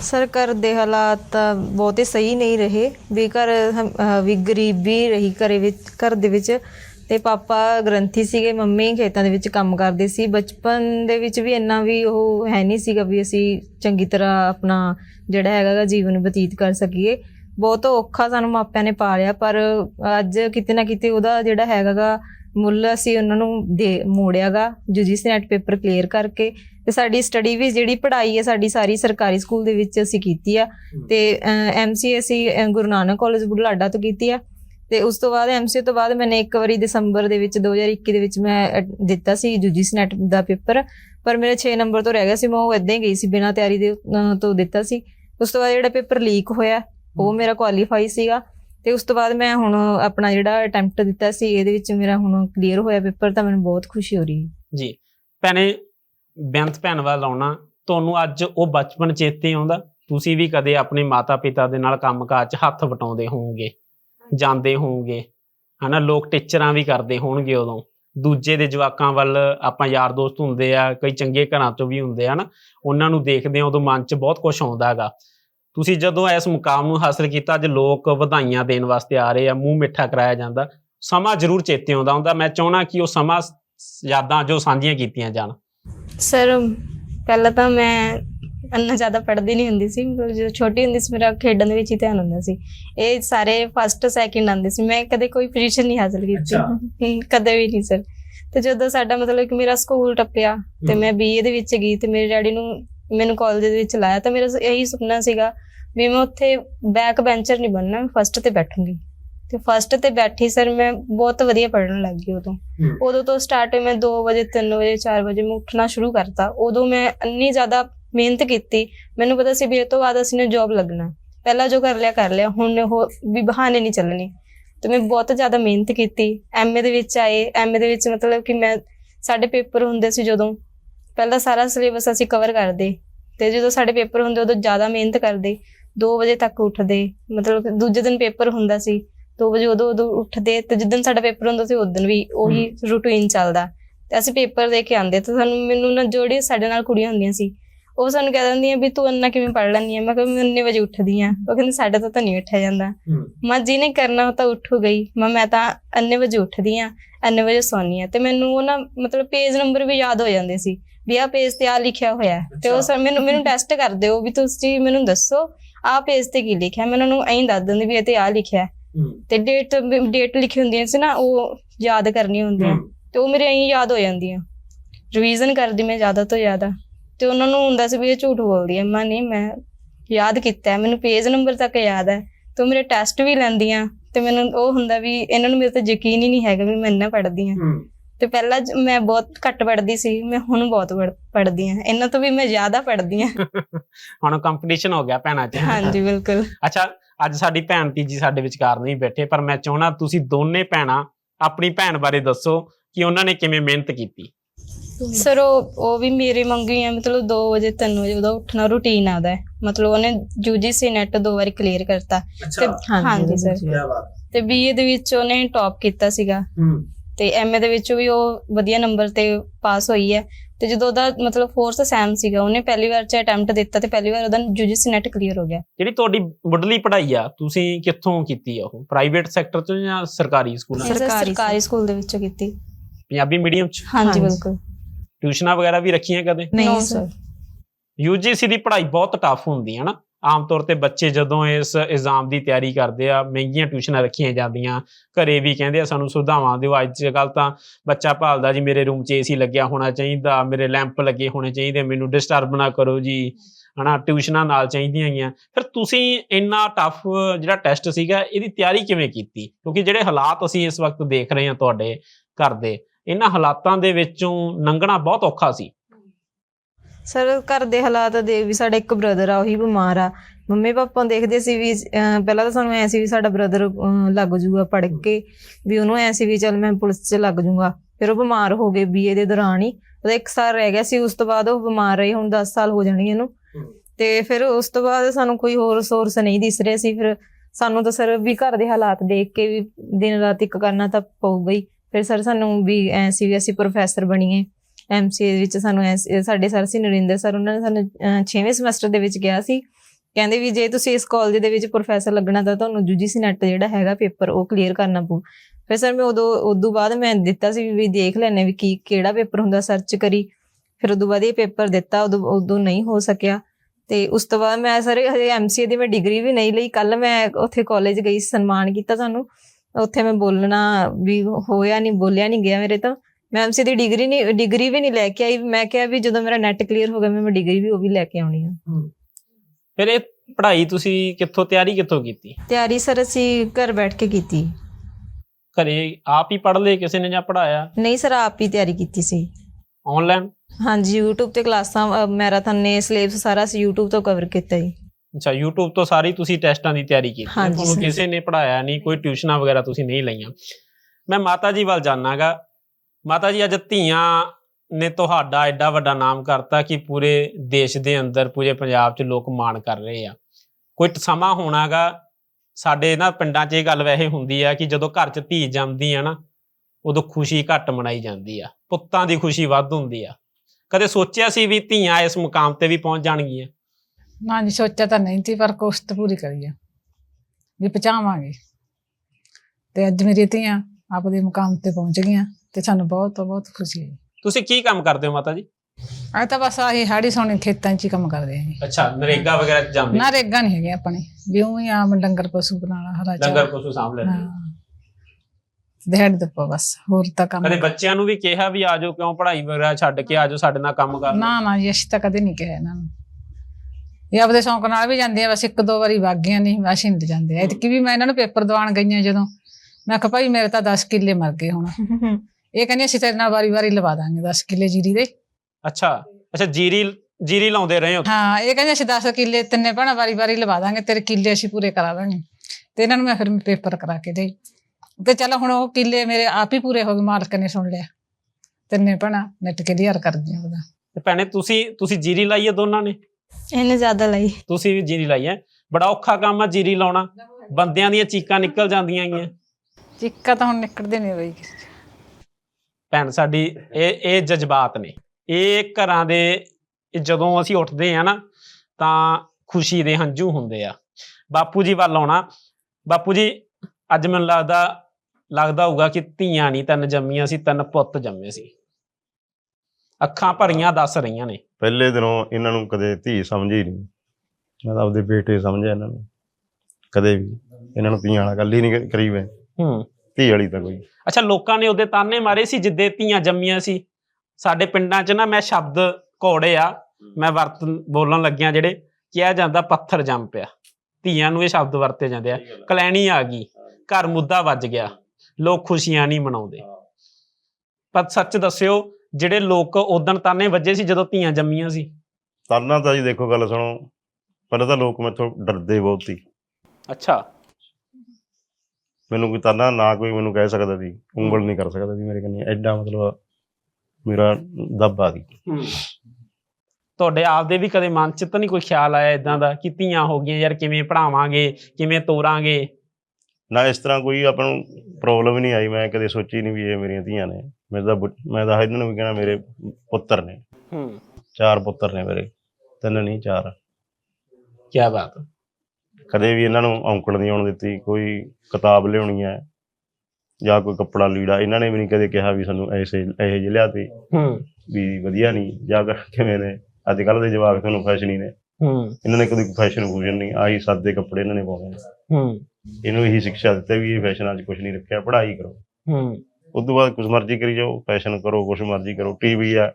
ਸਰ ਘਰ ਦੇ ਹਾਲਾਤ ਤਾਂ ਬਹੁਤੇ ਸਹੀ ਨਹੀਂ ਰਹੇ। ਵੀ ਘਰ ਹਮ- ਅਹ, ਵੀ ਗਰੀਬੀ ਰਹੀ ਘਰੇ ਵਿੱਚ, ਘਰ ਦੇ ਵਿੱਚ। ਤੇ ਪਾਪਾ ਗ੍ਰੰਥੀ ਸੀਗੇ, ਮੰਮੀ ਖੇਤਾਂ ਦੇ ਵਿੱਚ ਕੰਮ ਕਰਦੇ ਸੀ। ਬਚਪਨ ਦੇ ਵਿੱਚ ਵੀ ਇੰਨਾ ਵੀ ਉਹ ਹੈ ਨਹੀਂ ਸੀਗਾ ਵੀ ਅਸੀਂ ਚੰਗੀ ਤਰ੍ਹਾਂ ਆਪਣਾ ਜਿਹੜਾ ਹੈਗਾ ਗਾ ਜੀਵਨ ਬਤੀਤ ਕਰ ਸਕੀਏ। ਬਹੁਤ ਔਖਾ ਸਾਨੂੰ ਮਾਪਿਆਂ ਨੇ ਪਾਲਿਆ, ਪਰ ਅੱਜ ਕਿਤੇ ਨਾ ਕਿਤੇ ਉਹਦਾ ਜਿਹੜਾ ਹੈਗਾ ਗਾ ਮੁੱਲ ਅਸੀਂ ਉਹਨਾਂ ਨੂੰ ਦੇ ਮੋੜਿਆਗਾ ਯੂਜੀਸੀ ਨੈਟ ਪੇਪਰ ਕਲੀਅਰ ਕਰਕੇ ਤੇ ਸਾਡੀ ਸਟੱਡੀ ਵੀ ਜਿਹੜੀ ਪੜ੍ਹਾਈ ਹੈ ਸਾਡੀ ਸਾਰੀ ਸਰਕਾਰੀ ਸਕੂਲ ਦੇ ਵਿੱਚ ਅਸੀਂ ਕੀਤੀ ਆ ਤੇ ਐਮਸੀਏ ਅਸੀਂ ਗੁਰੂ ਨਾਨਕ ਕਾਲਜ ਬੁਢਲਾਡਾ ਤੋਂ ਕੀਤੀ ਆ ਤੇ ਉਸ ਤੋਂ ਬਾਅਦ ਐਮਸੀਏ ਤੋਂ ਬਾਅਦ ਮੈਨੇ ਇੱਕ ਵਾਰੀ ਦਸੰਬਰ ਦੇ ਵਿੱਚ 2021 ਦੇ ਵਿੱਚ ਮੈਂ ਦਿੱਤਾ ਸੀ ਯੂਜੀਸੀ ਨੈਟ ਦਾ ਪੇਪਰ ਪਰ ਮੇਰੇ 6 ਨੰਬਰ ਤੋਂ ਰਹਿ ਗਿਆ ਸੀ ਮੈਂ ਉਹ ਇਦਾਂ ਹੀ ਗਈ ਸੀ ਬਿਨਾਂ ਤਿਆਰੀ ਦੇ ਤੋਂ ਦਿੱਤਾ ਸੀ। ਉਸ ਤੋਂ ਬਾਅਦ ਜਿਹੜਾ ਪੇਪਰ ਲੀਕ ਹੋਇਆ ਉਹ ਮੇਰਾ ਕੁਆਲੀਫਾਈ ਸੀਗਾ ਤੇ ਉਸ ਤੋਂ ਬਾਅਦ ਮੈਂ ਹੁਣ ਆਪਣਾ ਜਿਹੜਾ ਅਟੈਂਪਟ ਦਿੱਤਾ ਸੀ ਇਹਦੇ ਵਿੱਚ ਮੇਰਾ ਹੁਣ ਕਲੀਅਰ ਹੋਇਆ ਪੇਪਰ ਤਾਂ ਮੈਨੂੰ ਬਹੁਤ ਖੁਸ਼ੀ ਹੋ ਰਹੀ ਹੈ। ਜੀ ਭੈਣੇ ਬੇਅੰਤ ਭੈਣ ਵੱਲ ਆਉਣਾ, ਤੁਹਾਨੂੰ ਅੱਜ ਉਹ ਬਚਪਨ ਚੇਤੇ ਆਉਂਦਾ। ਤੁਸੀਂ ਵੀ ਕਦੇ ਆਪਣੇ ਮਾਤਾ-ਪਿਤਾ ਦੇ ਨਾਲ ਕੰਮਕਾਜ 'ਚ ਹੱਥ ਵਟਾਉਂਦੇ ਹੋਵੋਗੇ, ਜਾਂਦੇ ਹੋਵੋਗੇ, ਹਨਾ? ਲੋਕ ਟੀਚਰਾਂ ਵੀ ਕਰਦੇ ਹੋਣਗੇ ਉਦੋਂ। ਦੂਜੇ ਦੇ ਜਵਾਕਾਂ ਵੱਲ ਆਪਾਂ ਯਾਰ ਦੋਸਤ ਹੁੰਦੇ ਆ, ਕਈ ਚੰਗੇ ਘਰਾਂ ਤੋਂ ਵੀ ਹੁੰਦੇ ਆ ਨਾ ਉਹਨਾਂ ਨੂੰ ਦੇਖਦੇ ਆ ਉਦੋਂ ਮਨ 'ਚ ਬਹੁਤ ਕੁਝ ਆਉਂਦਾ ਹੈਗਾ ਤੁਸੀਂ ਜਦੋਂ ਇਸ ਮੁਕਾਮ ਨੂੰ ਹਾਸਲ ਕੀਤਾ, ਅੱਜ ਲੋਕ ਵਧਾਈਆਂ ਦੇਣ ਵਾਸਤੇ ਆ ਰਹੇ ਆ, ਮੂੰਹ ਮਿੱਠਾ ਕਰਾਇਆ ਜਾਂਦਾ। ਸਮਾਂ ਜ਼ਰੂਰ ਚੇਤੇ ਆਉਂਦਾ ਹੁੰਦਾ। ਮੈਂ ਚਾਹਣਾ ਕਿ ਉਹ ਸਮਾਂ ਯਾਦਾਂ ਜੋ ਸਾਂਝੀਆਂ ਕੀਤੀਆਂ ਜਾਣ। ਸਰ ਪਹਿਲਾਂ ਤਾਂ ਮੈਂ ਇੰਨਾ ਜ਼ਿਆਦਾ ਪੜ੍ਹਦੀ ਨਹੀਂ ਹੁੰਦੀ ਸੀ। ਮਤਲਬ ਜਦੋਂ ਛੋਟੀ ਹੁੰਦੀ ਸੀ ਮੇਰਾ ਖੇਡਣ ਦੇ ਵਿੱਚ ਹੀ ਧਿਆਨ ਹੁੰਦਾ ਸੀ। ਇਹ ਸਾਰੇ ਫਸਟ ਸੈਕਿੰਡ ਆਉਂਦੇ ਸੀ। ਮੈਂ ਕਦੇ ਕੋਈ ਪੋਜੀਸ਼ਨ ਨਹੀਂ ਹਾਸਲ ਕੀਤੀ। ਕਦੇ ਵੀ ਨਹੀਂ ਸਰ ਤੇ ਜਦੋਂ ਸਾਡਾ ਮਤਲਬ ਕਿ ਮੇਰਾ ਸਕੂਲ ਟੱਪਿਆ ਤੇ। ਮੈਂ ਬੀਏ ਦੇ ਵਿੱਚ ਗਈ ਤੇ ਮੇਰੇ ਡੈਡੀ ਨੂੰ ਮੈਨੂੰ ਕਾਲਜ ਦੇ ਵਿੱਚ ਲਾਇਆ। ਤਾਂ ਮੇਰਾ ਇਹੀ ਸੁਪਨਾ ਸੀਗਾ ਵੀ ਮੈਂ ਉੱਥੇ ਬੈਕ ਬੈਂਚਰ ਨਹੀਂ ਬਣਨਾ ਮੈਂ ਫਸਟ ਤੇ ਬੈਠੂੰਗੀ। ਤੇ ਫਸਟ ਤੇ ਬੈਠੀ ਸਰ ਮੈਂ ਬਹੁਤ ਵਧੀਆ ਪੜ੍ਹਨ ਲੱਗ ਗਈ ਉਦੋਂ। ਉਦੋਂ ਤੋਂ ਸਟਾਰਟ ਮੈਂ 2 ਵਜੇ 3 ਵਜੇ 4 ਵਜੇ ਮੈਂ ਉੱਠਣਾ ਸ਼ੁਰੂ ਕਰਤਾ। ਉਦੋਂ ਮੈਂ ਇੰਨੀ ਜ਼ਿਆਦਾ ਮਿਹਨਤ ਕੀਤੀ ਮੈਨੂੰ ਪਤਾ ਸੀ ਵੀ ਇਹ ਤੋਂ ਬਾਅਦ ਅਸੀਂ ਨੇ ਜੌਬ ਲੱਗਣਾ। ਪਹਿਲਾਂ ਜੋ ਕਰ ਲਿਆ ਕਰ ਲਿਆ ਹੁਣ ਉਹ ਵੀ ਬਹਾਨੇ ਨਹੀਂ ਚੱਲਣੇ। ਤੇ ਮੈਂ ਬਹੁਤ ਜ਼ਿਆਦਾ ਮਿਹਨਤ ਕੀਤੀ। ਐਮਏ ਦੇ ਵਿੱਚ ਆਏ। ਐਮਏ ਦੇ ਵਿੱਚ ਮਤਲਬ ਕਿ ਮੈਂ ਸਾਡੇ ਪੇਪਰ ਹੁੰਦੇ ਸੀ ਜਦੋਂ। ਪਹਿਲਾਂ ਸਾਰਾ ਸਿਲੇਬਸ ਅਸੀਂ ਕਵਰ ਕਰਦੇ। ਤੇ ਜਦੋਂ ਸਾਡੇ ਪੇਪਰ ਹੁੰਦੇ ਉਦੋਂ ਜ਼ਿਆਦਾ ਮਿਹਨਤ ਕਰਦੇ। 2 ਵਜੇ ਤੱਕ ਉੱਠਦੇ। ਮਤਲਬ ਦੂਜੇ ਦਿਨ ਪੇਪਰ ਹੁੰਦਾ ਸੀ। 2 ਵਜੇ ਉਦੋਂ ਉਦੋਂ ਉੱਠਦੇ ਤੇ ਜਿੱਦਣ ਸਾਡਾ ਪੇਪਰ ਹੁੰਦਾ ਸੀ ਉਦੋਂ ਵੀ ਉਹੀ ਰੂਟੀਨ ਚੱਲਦਾ। ਤੇ ਅਸੀਂ ਪੇਪਰ ਦੇ ਕੇ ਆਂਦੇ ਤੇ ਸਾਨੂੰ ਮੈਨੂੰ ਨਾ ਜਿਹੜੀ ਸਾਡੇ ਨਾਲ ਕੁੜੀਆਂ ਹੁੰਦੀਆਂ ਸੀ ਉਹ ਸਾਨੂੰ ਕਹਿ ਦਿੰਦੀਆਂ ਵੀ ਤੂੰ ਇੰਨਾ ਕਿਵੇਂ ਪੜ ਲੈਂਦੀ ਆ? ਮੈਂ ਕਿਹਾ ਮੈਂ ਇੰਨੇ ਵਜੇ ਉੱਠਦੀ ਆ ਉਹ ਕਹਿੰਦੇ ਸਾਡੇ ਤੋਂ ਤਾਂ ਨਹੀਂ ਉੱਠਿਆ ਜਾਂਦਾ। ਮੈਂ ਜਿਹਨੇ ਕਰਨਾ ਉਹ ਤਾਂ ਉੱਠੂ ਗਈ। ਮੈਂ ਮੈਂ ਤਾਂ ਇੰਨੇ ਵਜੇ ਉੱਠਦੀ ਆ ਇੰਨੇ ਵਜੇ ਸੌਂਦੀ ਆ। ਤੇ ਮੈਨੂੰ ਉਹ ਨਾ ਮਤਲਬ ਪੇਜ ਨੰਬਰ ਵੀ ਯਾਦ ਹੋ ਜਾਂਦੇ ਸੀ ਵੀ ਆਹ ਪੇਜ ਤੇ ਆ ਲਿਖਿਆ ਹੋਇਆ। ਤੇ ਉਹ ਸਰ ਮੈਨੂੰ ਮੈਨੂੰ ਟੈਸਟ ਕਰਦੇ ਹੋ ਵੀ ਤੁਸੀਂ ਮੈਨੂੰ ਦੱਸੋ ਆਹ ਪੇਜ ਤੇ ਕੀ ਲਿਖਿਆ? ਮੈਂ ਉਹਨਾਂ ਨੂੰ ਐਂ ਦੱਸ ਦਿੰਦੀ ਵੀ ਇਹ ਤੇ ਆ ਲਿਖਿਆ। ਤੇ ਡੇਟ ਡੇਟ ਲਿਖੀ ਹੁੰਦੀ ਸੀ ਨਾ ਉਹ ਯਾਦ ਕਰਨੀ ਹੁੰਦੀ ਆ ਤੇ ਉਹ ਮੇਰੇ ਐਂ ਯਾਦ ਹੋ ਜਾਂਦੀਆਂ। ਰਿਵੀਜ਼ਨ ਕਰਦੀ ਮੈਂ ਜ਼ਿਆਦਾ ਤੋਂ ਜ਼ਿਆਦਾ। ਤੇ ਉਹਨਾਂ ਨੂੰ ਹੁੰਦਾ ਸੀ ਵੀ ਇਹ ਝੂਠ ਬੋਲਦੀ ਹੈ ਮੈਂ ਨਹੀਂ ਮੈਂ ਯਾਦ ਕੀਤਾ ਮੈਨੂੰ ਪੇਜ ਨੰਬਰ ਤੱਕ ਯਾਦ ਹੈ। ਤੇ ਮੇਰੇ ਟੈਸਟ ਵੀ ਲੈਂਦੀਆਂ। ਤੇ ਮੈਨੂੰ ਉਹ ਹੁੰਦਾ ਵੀ ਇਹਨਾਂ ਨੂੰ ਮੇਰੇ ਤੇ ਯਕੀਨ ਹੀ ਨਹੀਂ ਹੈਗਾ ਵੀ ਮੈਂ ਇੰਨਾ ਪੜ੍ਹਦੀ ਹਾਂ। ਤੇ ਪਹਿਲਾਂ ਮੈਂ ਬਹੁਤ ਘੱਟ ਪੜ੍ਹਦੀ ਸੀ। ਮੈਂ ਹੁਣ ਬਹੁਤ ਪੜ੍ਹਦੀ ਹਾਂ। ਇਹਨਾਂ ਤੋਂ ਵੀ ਮੈਂ ਜ਼ਿਆਦਾ ਪੜ੍ਹਦੀ ਹਾਂ। ਹੁਣ ਕੰਪੀਟੀਸ਼ਨ ਹੋ ਗਿਆ ਭੈਣਾਂ 'ਚ। ਹਾਂਜੀ ਬਿਲਕੁਲ। ਅੱਛਾ ਅੱਜ ਸਾਡੀ ਭੈਣ ਤੀਜੀ ਸਾਡੇ ਵਿਚਕਾਰ ਨਹੀਂ ਬੈਠੇ ਪਰ ਮੈਂ ਚਾਹਣਾ ਤੁਸੀਂ ਦੋਨੇ ਭੈਣਾਂ ਆਪਣੀ ਭੈਣ ਬਾਰੇ ਦੱਸੋ ਕਿ ਉਹਨਾਂ ਨੇ ਕਿਵੇਂ ਮਿਹਨਤ ਕੀਤੀ। ਸਰ ਉਹ ਉਹ ਵੀ ਮੇਰੇ ਹੀ ਹੈ ਮਤਲਬ 2 ਵਜੇ 3 ਵਜੇ ਉਹਦਾ ਉੱਠਣਾ ਰੂਟੀਨ ਆਦਾ ਹੈ। ਮਤਲਬ ਉਹਨੇ ਯੂਜੀਸੀ ਨੈਟ ਦੋ ਵਾਰੀ ਕਲੀਅਰ ਕਰਤਾ। ਤੇ ਹਾਂਜੀ ਸਰ ਬਾਤ ਤੇ ਬੀਏ ਦੇ ਵਿੱਚ ਉਹਨੇ ਟੌਪ ਕੀਤਾ ਸੀਗਾ। ਹੂੰ। ਤੇ ਐਮਏ ਦੇ ਵਿੱਚ ਵੀ ਉਹ ਵਧੀਆ ਨੰਬਰ ਤੇ ਪਾਸ ਹੋਈ ਹੈ। ਤੇ ਜਦੋਂ ਉਹਦਾ ਮਤਲਬ ਫੋਰਥ ਸੈਮ ਸੀਗਾ ਉਹਨੇ ਪਹਿਲੀ ਵਾਰ ਚ ਅਟੈਂਪਟ ਦਿੱਤਾ ਤੇ ਪਹਿਲੀ ਵਾਰ ਉਹਦਾ ਯੂਜੀਸੀ ਨੈਟ ਕਲੀਅਰ ਹੋ ਗਿਆ। ਜਿਹੜੀ ਤੁਹਾਡੀ ਮੁੱਢਲੀ ਪੜ੍ਹਾਈ ਆ ਤੁਸੀਂ ਕਿੱਥੋਂ ਕੀਤੀ ਆ ਉਹ? ਪ੍ਰਾਈਵੇਟ ਸੈਕਟਰ ਤੋਂ ਜਾਂ ਸਰਕਾਰੀ ਸਕੂਲਾਂ ਸਰਕਾਰੀ ਸਰਕਾਰੀ ਸਕੂਲ ਦੇ ਵਿੱਚੋਂ ਕੀਤੀ। ਪੰਜਾਬੀ ਮੀਡੀਅਮ 'ਚ? ਹਾਂਜੀ। ਬਿਲਕੁਲ। ਟਿਊਸ਼ਨਾਂ ਵਗੈਰਾ ਵੀ ਰੱਖੀਆਂ ਕਦੇ? ਨਹੀਂ ਸਰ ਯੂਜੀਸੀ ਦੀ ਪੜ੍ਹਾਈ ਬਹੁਤ ਟਫ ਹੁੰਦੀ ਹੈ ਨਾ। ਆਮ ਤੌਰ ਤੇ ਬੱਚੇ ਜਦੋਂ ਇਸ ਇਗਜ਼ਾਮ ਦੀ ਤਿਆਰੀ ਕਰਦੇ ਆ, ਮਹਿੰਗੀਆਂ ਟਿਊਸ਼ਨਾਂ ਰੱਖੀਆਂ ਜਾਂਦੀਆਂ, ਘਰੇ ਵੀ ਕਹਿੰਦੇ ਆ ਸਾਨੂੰ ਸੁਵਿਧਾਵਾਂ ਦਿਓ। ਅੱਜ ਕੱਲ ਤਾਂ ਬੱਚਾ ਭਾਲਦਾ ਜੀ, ਮੇਰੇ ਰੂਮ 'ਚ ਏਸੀ ਲੱਗਿਆ ਹੋਣਾ ਚਾਹੀਦਾ, ਮੇਰੇ ਲੈਂਪ ਲੱਗੇ ਹੋਣੇ ਚਾਹੀਦੇ, ਮੈਨੂੰ ਡਿਸਟਰਬ ਨਾ ਕਰੋ ਜੀ, ਹਨਾ, ਟਿਊਸ਼ਨਾਂ ਨਾਲ ਚਾਹੀਦੀਆਂ ਗਈਆਂ ਫਿਰ ਤੁਸੀਂ ਇੰਨਾ ਟਫ ਜਿਹੜਾ ਟੈਸਟ ਸੀਗਾ, ਇਹਦੀ ਤਿਆਰੀ ਕਿਵੇਂ ਕੀਤੀ? ਕਿਉਂਕਿ ਜਿਹੜੇ ਹਾਲਾਤ ਅਸੀਂ ਇਸ ਵਕਤ ਦੇਖ ਰਹੇ ਹਾਂ ਤੁਹਾਡੇ ਘਰ ਦੇ, ਇਹਨਾਂ ਹਾਲਾਤਾਂ ਦੇ ਵਿੱਚੋਂ ਲੰਘਣਾ ਬਹੁਤ ਔਖਾ ਸੀ। ਸਰ ਘਰ ਦੇ ਹਾਲਾਤ ਦੇ ਵੀ ਸਾਡਾ ਇੱਕ ਬ੍ਰਦਰ ਆ ਉਹੀ ਬਿਮਾਰ ਆ। ਮੰਮੀ ਪਾਪਾ ਦੇਖਦੇ ਸੀ ਵੀ ਅਹ, ਪਹਿਲਾਂ ਤਾਂ ਸਾਨੂੰ ਐ ਸੀ ਵੀ ਸਾਡਾ ਬ੍ਰਦਰ ਲੱਗ ਜੂਗਾ ਪੜ ਕੇ। ਵੀ ਉਹਨੂੰ ਐ ਸੀ ਵੀ ਚੱਲ ਮੈਂ ਪੁਲਿਸ 'ਚ ਲੱਗ ਜੂਗਾ। ਫਿਰ ਉਹ ਬਿਮਾਰ ਹੋ ਗਏ ਬੀਏ ਦੇ ਦੌਰਾਨ ਹੀ। ਉਹਦਾ ਇੱਕ ਸਾਲ ਰਹਿ ਗਿਆ ਸੀ ਉਸ ਤੋਂ ਬਾਅਦ ਉਹ ਬਿਮਾਰ ਰਹੀ ਹੁਣ 10 ਸਾਲ ਹੋ ਜਾਣਗੇ ਇਹਨੂੰ। ਤੇ ਫਿਰ ਉਸ ਤੋਂ ਬਾਅਦ ਸਾਨੂੰ ਕੋਈ ਹੋਰ ਸੋਰਸ ਨਹੀਂ ਦਿਸ ਰਿਹਾ ਸੀ। ਫਿਰ ਸਾਨੂੰ ਤਾਂ ਸਰ ਵੀ ਘਰ ਦੇ ਹਾਲਾਤ ਦੇਖ ਕੇ ਵੀ ਦਿਨ ਰਾਤ ਇੱਕ ਕਰਨਾ ਤਾਂ ਪਊਗਾ ਹੀ। ਫਿਰ ਸਰ ਸਾਨੂੰ ਵੀ ਐ ਸੀ ਵੀ ਅਸੀਂ ਪ੍ਰੋਫੈਸਰ ਬਣੀਏ। ਐਮਸੀਏ ਦੇ ਵਿੱਚ ਸਾਨੂੰ ਐਂ ਸੀ- ਸਾਡੇ ਸਰ ਸੀ ਨਰਿੰਦਰ ਸਰ, ਉਹਨਾਂ ਨੇ ਸਾਨੂੰ 6ਵੇਂ ਸਮੈਸਟਰ ਦੇ ਵਿੱਚ ਕਿਹਾ ਸੀ। ਕਹਿੰਦੇ ਵੀ ਜੇ ਤੁਸੀਂ ਇਸ ਕਾਲਜ ਦੇ ਵਿੱਚ ਪ੍ਰੋਫੈਸਰ ਲੱਗਣਾ ਤਾਂ ਤੁਹਾਨੂੰ ਯੂਜੀਸੀ ਨੈਟ ਜਿਹੜਾ ਹੈਗਾ ਪੇਪਰ ਉਹ ਕਲੀਅਰ ਕਰਨਾ ਪਊ। ਫਿਰ ਸਰ ਮੈਂ ਉਦੋਂ ਉਦੋਂ ਬਾਅਦ ਮੈਂ ਦਿੱਤਾ ਸੀ ਵੀ ਦੇਖ ਲੈਣੇ ਵੀ ਕੀ, ਕਿਹੜਾ ਪੇਪਰ ਹੁੰਦਾ ਸਰਚ ਕਰੀ। ਫਿਰ ਉਦੋਂ ਬਾਅਦ ਇਹ ਪੇਪਰ ਦਿੱਤਾ, ਉਦੋਂ ਉਦੋਂ ਨਹੀਂ ਹੋ ਸਕਿਆ। ਤੇ ਉਸ ਤੋਂ ਬਾਅਦ ਮੈਂ ਸਰ ਹਜੇ ਐਮਸੀਏ ਦੀ ਮੈਂ ਡਿਗਰੀ ਵੀ ਨਹੀਂ ਲਈ। ਕੱਲ ਮੈਂ ਉੱਥੇ ਕਾਲਜ ਗਈ, ਸਨਮਾਨ ਕੀਤਾ ਸਾਨੂੰ। ਉੱਥੇ ਮੈਂ ਬੋਲਣਾ ਵੀ ਹੋਇਆ ਨਹੀਂ ਬੋਲਿਆ ਨਹੀਂ ਗਿਆ ਮੇਰੇ ਤਾਂ। ਮੈਂ ਦੀ ਡਿਗਰੀ ਨਹੀਂ ਡਿਗਰੀ ਵੀ ਨਹੀਂ ਲੈ ਕੇ ਆਈ। ਮੈਂ ਕਿਹਾ ਵੀ ਜਦੋਂ ਮੇਰਾ ਨੈਟ ਕਲੀਅਰ ਹੋ ਗਿਆ ਮੈਂ ਡਿਗਰੀ ਵੀ ਉਹ ਵੀ ਲੈ ਕੇ ਆਉਣੀ ਆ। ਫਿਰ ਇਹ ਪੜ੍ਹਾਈ ਤੁਸੀਂ ਕਿੱਥੋਂ ਤਿਆਰੀ ਕਿੱਥੋਂ ਕੀਤੀ? ਤਿਆਰੀ ਸਰ ਅਸੀਂ ਘਰ ਬੈਠ ਕੇ ਕੀਤੀ। ਘਰੇ ਆਪ ਹੀ ਪੜ੍ਹ ਲਏ ਕਿਸੇ ਨੇ ਜਾਂ ਪੜਾਇਆ ਨਹੀਂ ਸਰ ਆਪ ਹੀ ਤਿਆਰੀ ਕੀਤੀ ਸੀ। ਆਨਲਾਈਨ ਹਾਂਜੀ YouTube ਤੇ ਕਲਾਸਾਂ ਮੈਰਾਥਨ ਨੇ ਸਿਲੇਬਸ ਸਾਰਾ ਅਸੀਂ YouTube ਤੋਂ ਕਵਰ ਕੀਤਾ ਜੀ। ਅੱਛਾ YouTube ਤੋਂ ਸਾਰੀ ਤੁਸੀਂ ਟੈਸਟਾਂ ਦੀ ਤਿਆਰੀ ਕੀਤੀ। ਤੁਹਾਨੂੰ। ਕਿਸੇ ਨੇ ਪੜਾਇਆ ਨਹੀਂ ਕੋਈ ਟਿਊਸ਼ਨਾਂ ਵਗੈਰਾ ਤੁਸੀਂ ਨਹੀਂ ਲਈਆਂ। ਮੈਂ ਮਾਤਾ ਜੀ ਵੱਲ ਜਾਣਾਗਾ। ਮਾਤਾ ਜੀ, ਅੱਜ ਧੀਆਂ ਨੇ ਤੁਹਾਡਾ ਐਡਾ ਵੱਡਾ ਨਾਮ ਕਰਤਾ ਕਿ ਪੂਰੇ ਦੇਸ਼ ਦੇ ਅੰਦਰ, ਪੂਰੇ ਪੰਜਾਬ 'ਚ ਲੋਕ ਮਾਣ ਕਰ ਰਹੇ ਆ। ਕੋਈ ਸਮਾਂ ਹੋਣਾਗਾ, ਸਾਡੇ ਨਾ ਪਿੰਡਾਂ 'ਚ ਇਹ ਗੱਲ ਵੈਸੇ ਹੁੰਦੀ ਆ ਕਿ ਜਦੋਂ ਘਰ 'ਚ ਧੀ ਜੰਮਦੀ ਆ ਨਾ, ਉਦੋਂ ਖੁਸ਼ੀ ਘੱਟ ਮਨਾਈ ਜਾਂਦੀ ਆ। ਪੁੱਤਾਂ ਦੀ ਖੁਸ਼ੀ ਵੱਧ ਹੁੰਦੀ ਆ। ਕਦੇ ਸੋਚਿਆ ਸੀ ਵੀ ਧੀਆਂ ਇਸ ਮੁਕਾਮ ਤੇ ਵੀ ਪਹੁੰਚ ਜਾਣਗੀਆਂ? ਨਾ ਜੀ, ਸੋਚਿਆ ਤਾਂ ਨਹੀਂ ਸੀ, ਪਰ ਕੋਸ਼ਿਸ਼ ਪੂਰੀ ਕਰੀ ਆ, ਵੀ ਪਹੁੰਚਾਵਾਂਗੇ। ਤੇ ਅੱਜ ਮੇਰੀ ਧੀਆਂ ਆਪਦੇ ਮੁਕਾਮ ਤੇ ਪਹੁੰਚ ਗਈਆਂ ਤੇ ਸਾਨੂੰ ਬਹੁਤ ਬਹੁਤ ਖੁਸ਼ੀ ਹੈ ਤੁਸੀਂ ਕੀ ਕੰਮ ਕਰਦੇ ਹੋ ਮਾਤਾ ਜੀ? ਅੱਜ ਤਾਂ ਬਸ ਆਹੀ ਹਾੜੀ ਸੋਣੀ ਖੇਤਾਂ 'ਚ ਹੀ ਕੰਮ ਕਰਦੇ ਆਂ ਜੀ। ਅੱਛਾ ਨਰੇਗਾ ਵਗੈਰਾ 'ਚ ਜਾਂਦੇ ਨਾ ਰੇਗਾ ਨਹੀਂ ਹੈਗੇ ਆਪਣੇ। ਵੀ ਉਹ ਹੀ ਆਮ ਡੰਗਰ ਪਸ਼ੂ ਬਣਾਉਣਾ ਹਰਾ ਚਾਰਾ। ਲੰਗਰ ਪਸ਼ੂ ਸਾਂਭ ਲੈਂਦੇ ਹੋ। ਦਿਹਾੜੀ ਦੱਪਾ ਬਸ ਹੋਰ ਤਾਂ ਕੰਮ ਕਦੇ ਬੱਚਿਆਂ ਨੂੰ ਵੀ ਕਿਹਾ ਵੀ ਆਜੋ ਕਿਉਂ ਪੜ੍ਹਾਈ ਵਗੈਰਾ ਛੱਡ ਕੇ ਆਜੋ ਸਾਡੇ ਨਾਲ ਕੰਮ ਕਰ ਲਓ? ਨਾ ਨਾ ਜੀ ਅਸੀਂ ਤਾਂ ਕਦੇ ਨਹੀਂ ਕਿਹਾ ਇਹਨਾਂ ਨੂੰ। ਇਹ ਆਪਦੇ ਸ਼ੌਂਕ ਨਾਲ ਵੀ ਜਾਂਦੇ ਆ ਬਸ ਇੱਕ ਦੋ ਵਾਰੀ ਵਗ ਗਈਆਂ ਨਹੀਂ ਅਸੀਂ ਨਹੀਂ ਜਾਂਦੇ। ਐਤਕੀ ਵੀ ਮੈਂ ਇਹਨਾਂ ਨੂੰ ਪੇਪਰ ਦਵਾਉਣ ਗਈਆਂ ਜਦੋਂ। ਮੈਂ ਕਿਹਾ ਭਾਈ ਮੇਰੇ ਤਾਂ 10 ਕਿੱਲੇ ਮਰ ਗਏ ਹੁਣ। ਇਹ ਕਹਿੰਦੇ ਅਸੀਂ ਤੇਰੇ ਨਾਲ ਵਾਰੀ-ਵਾਰੀ ਲਵਾ ਦਾਂਗੇ 10 ਕਿੱਲੇ ਜੀਰੀ ਦੇ। ਅੱਛਾ ਅੱਛਾ ਜੀਰੀ ਜੀਰੀ ਲਾਉਂਦੇ ਰਹੇ ਹੋ? ਹਾਂ ਇਹ ਕਹਿੰਦੇ ਅਸੀਂ 10 ਕਿੱਲੇ ਤਿੰਨੇ ਭੈਣਾਂ ਵਾਰੀ-ਵਾਰੀ ਲਵਾ ਦਾਂਗੇ ਤੇਰੇ ਕਿੱਲੇ ਅਸੀਂ ਪੂਰੇ ਕਰਾ ਦਾਂਗੇ। ਤੇ ਇਹਨਾਂ ਨੂੰ ਮੈਂ ਫਿਰ ਪੇਪਰ ਕਰਾ ਕੇ ਦੇਈ। ਤੇ ਚਲ ਹੁਣ ਉਹ ਕਿੱਲੇ ਮੇਰੇ ਆਪ ਹੀ ਪੂਰੇ ਹੋ ਗਏ ਮਾਲਕ ਨੇ ਸੁਣ ਲਿਆ। ਤਿੰਨੇ ਭੈਣਾਂ ਨੈਟ ਕਲੀਅਰ ਕਰ ਦਿਆਂ ਉਹਦਾ। ਤੇ ਭੈਣੇ ਤੁਸੀਂ ਤੁਸੀਂ ਜੀਰੀ ਲਾਈ ਹੈ ਦੋਨਾਂ ਨੇ? ਇਹਨੇ ਜ਼ਿਆਦਾ ਲਈ। ਤੁਸੀਂ ਵੀ ਜੀਰੀ ਲਾਈ ਹੈ ਬੜਾ ਔਖਾ ਕੰਮ ਆ ਜੀਰੀ ਲਾਉਣਾ। ਬੰਦਿਆਂ ਦੀਆਂ ਚੀਕਾਂ ਨਿਕਲ ਜਾਂਦੀਆਂ ਗੀਆਂ ਚਿੱਕਾ ਤਾਂ ਹੁਣ ਨਿਕਲਦੇ ਨਹੀਂ ਬਈ ਭੈਣ ਸਾਡੀ ਇਹ ਇਹ ਜਜ਼ਬਾਤ ਨੇ। ਇਹ ਘਰਾਂ ਦੇ ਇਹ ਜਦੋਂ ਅਸੀਂ ਉੱਠਦੇ ਆ ਨਾ ਤਾਂ ਖੁਸ਼ੀ ਦੇ ਹੰਝੂ ਹੁੰਦੇ ਆ। ਬਾਪੂ ਜੀ ਵੱਲ ਆਉਣਾ। ਬਾਪੂ ਜੀ ਅੱਜ ਮੈਨੂੰ ਲੱਗਦਾ ਲੱਗਦਾ ਹੋਊਗਾ ਕਿ ਧੀਆਂ ਨਹੀਂ ਤਿੰਨ ਜੰਮੀਆਂ ਸੀ ਤਿੰਨ ਪੁੱਤ ਜੰਮੇ ਸੀ। ਅੱਖਾਂ ਭਰੀਆਂ ਦੱਸ ਰਹੀਆਂ ਨੇ। ਪਹਿਲੇ ਦਿਨੋਂ ਇਹਨਾਂ ਨੂੰ ਕਦੇ ਧੀ ਸਮਝੀ ਨਹੀਂ। ਮੈਂ ਤਾਂ ਆਪਦੇ ਬੇਟੇ ਸਮਝਿਆ ਇਹਨਾਂ ਨੂੰ। ਕਦੇ ਵੀ। ਇਹਨਾਂ ਨੂੰ ਧੀਆਂ ਵਾਲਾ ਗੱਲ ਹੀ ਨਹੀਂ ਕਰੀ ਮੈਂ ਹੂੰ। ਧੀ ਵਾਲੀ ਤਾਂ ਕੋਈ। ਅੱਛਾ ਲੋਕਾਂ ਨੇ ਉਹਦੇ ਤਾਨੇ ਮਾਰੇ ਸੀ ਜਿੱਦੇ ਧੀਆਂ ਜੰਮੀਆਂ ਸੀ। ਸਾਡੇ ਪਿੰਡਾਂ 'ਚ ਨਾ ਮੈਂ ਸ਼ਬਦ ਘੋੜੇ ਆ ਮੈਂ ਵਰਤ ਬੋਲਣ ਲੱਗਿਆ ਜਿਹੜੇ ਕਿਹਾ ਜਾਂਦਾ ਪੱਥਰ ਜੰਮ ਪਿਆ। ਧੀਆਂ ਨੂੰ ਇਹ ਸ਼ਬਦ ਵਰਤੇ ਜਾਂਦੇ ਆ। ਕਲੈਣੀ ਆ ਗਈ ਘਰ ਮੁੱਦਾ ਵੱਜ ਗਿਆ। ਲੋਕ ਖੁਸ਼ੀਆਂ ਨਹੀਂ ਮਨਾਉਂਦੇ। ਪਰ ਸੱਚ ਦੱਸਿਓ ਜਿਹੜੇ ਲੋਕ ਉਦਣ ਤਾਨੇ ਵੱਜੇ ਸੀ ਜਦੋਂ ਧੀਆਂ ਜੰਮੀਆਂ ਸੀ। ਤਾਨਾ ਤਾਂ ਜੀ ਦੇਖੋ ਗੱਲ ਸੁਣੋ। ਪਹਿਲਾਂ ਤਾਂ ਲੋਕ ਮੈਥੋਂ ਡਰਦੇ ਬਹੁਤ ਸੀ। ਅੱਛਾ। ਮੈਨੂੰ ਕੋਈ ਤਾਨਾ ਨਾ ਕੋਈ ਮੈਨੂੰ ਕਹਿ ਸਕਦਾ ਸੀ। ਉਂਗਲ ਨਹੀਂ ਕਰ ਸਕਦਾ ਸੀ ਮੇਰੇ ਕੰਨੀ। ਐਡਾ ਮਤਲਬ ਮੇਰਾ ਦੱਬਾ ਸੀ ਤੁਹਾਡੇ ਆਪਦੇ ਵੀ ਕਦੇ ਮਨ 'ਚ ਤਾਂ ਨਹੀਂ ਕੋਈ ਖਿਆਲ ਆਇਆ ਇਦਾਂ ਦਾ ਕਿ ਧੀਆਂ ਹੋ ਗਈਆਂ ਯਾਰ ਕਿਵੇਂ ਪੜਾਵਾਂਗੇ ਕਿਵੇਂ ਤੋਰਾਂਗੇ? ਨਾ ਇਸ ਤਰ੍ਹਾਂ ਕੋਈ ਆਪਾਂ ਨੂੰ ਪ੍ਰੋਬਲਮ ਨਹੀਂ ਆਈ। ਮੈਂ ਕਦੇ ਸੋਚੀ ਨਹੀਂ ਵੀ ਇਹ ਮੇਰੀਆਂ ਧੀਆਂ ਨੇ। ਮੈਂ ਤਾਂ ਬੁ- ਮੈਂ ਤਾਂ ਇਹਨਾਂ ਨੂੰ ਵੀ ਕਹਿਣਾ ਮੇਰੇ ਪੁੱਤਰ ਨੇ। ਹੂੰ। ਚਾਰ ਪੁੱਤਰ ਨੇ ਮੇਰੇ। ਤਿੰਨ ਨਹੀਂ ਚਾਰ। ਕੀ ਬਾਤ। ਕਦੇ ਵੀ ਇਹਨਾਂ ਨੂੰ ਔਂਕੜ ਨਹੀਂ ਆਉਣ ਦਿੱਤੀ ਕੋਈ ਕਿਤਾਬ ਲਿਆਉਣੀ ਹੈ ਜਾਂ ਕੋਈ ਕੱਪੜਾ ਲੀੜਾ ਇਹਨਾਂ ਨੇ ਵੀ ਨਹੀਂ ਕਦੇ ਕਿਹਾ ਵੀ ਸਾਨੂੰ ਐਸੇ ਇਹੋ ਜਿਹੇ ਲਿਆ ਤੇ ਹੂੰ। ਵੀ ਵਧੀਆ ਨਹੀਂ ਜਾਂ ਕਿਵੇਂ ਨੇ। ਅੱਜ ਕੱਲ ਦੇ ਜਵਾਕ ਤੁਹਾਨੂੰ ਫੈਸ਼ਨ ਹੀ ਨੇ। ਹੂੰ। ਇਹਨਾਂ ਨੇ ਕਦੇ ਫੈਸ਼ਨ ਫੂਸ਼ਨ ਨਹੀਂ ਆਹੀ ਸਾਦੇ ਕੱਪੜੇ ਇਹਨਾਂ ਨੇ ਪਾਉਣੇ। ਹੂੰ। ਇਹਨੂੰ ਇਹੀ ਸਿੱਖਿਆ ਦਿੱਤੀ ਵੀ ਇਹ ਫੈਸ਼ਨਾਂ 'ਚ ਕੁਝ ਨਹੀਂ ਰੱਖਿਆ ਪੜ੍ਹਾਈ ਕਰੋ। ਹੂੰ। ਉਸ ਤੋਂ ਬਾਅਦ ਕੁਝ ਮਰਜ਼ੀ ਕਰੀ ਜਾਓ ਫੈਸ਼ਨ ਕਰੋ ਕੁਝ ਮਰਜ਼ੀ ਕਰੋ। ਟੀਵੀ ਆ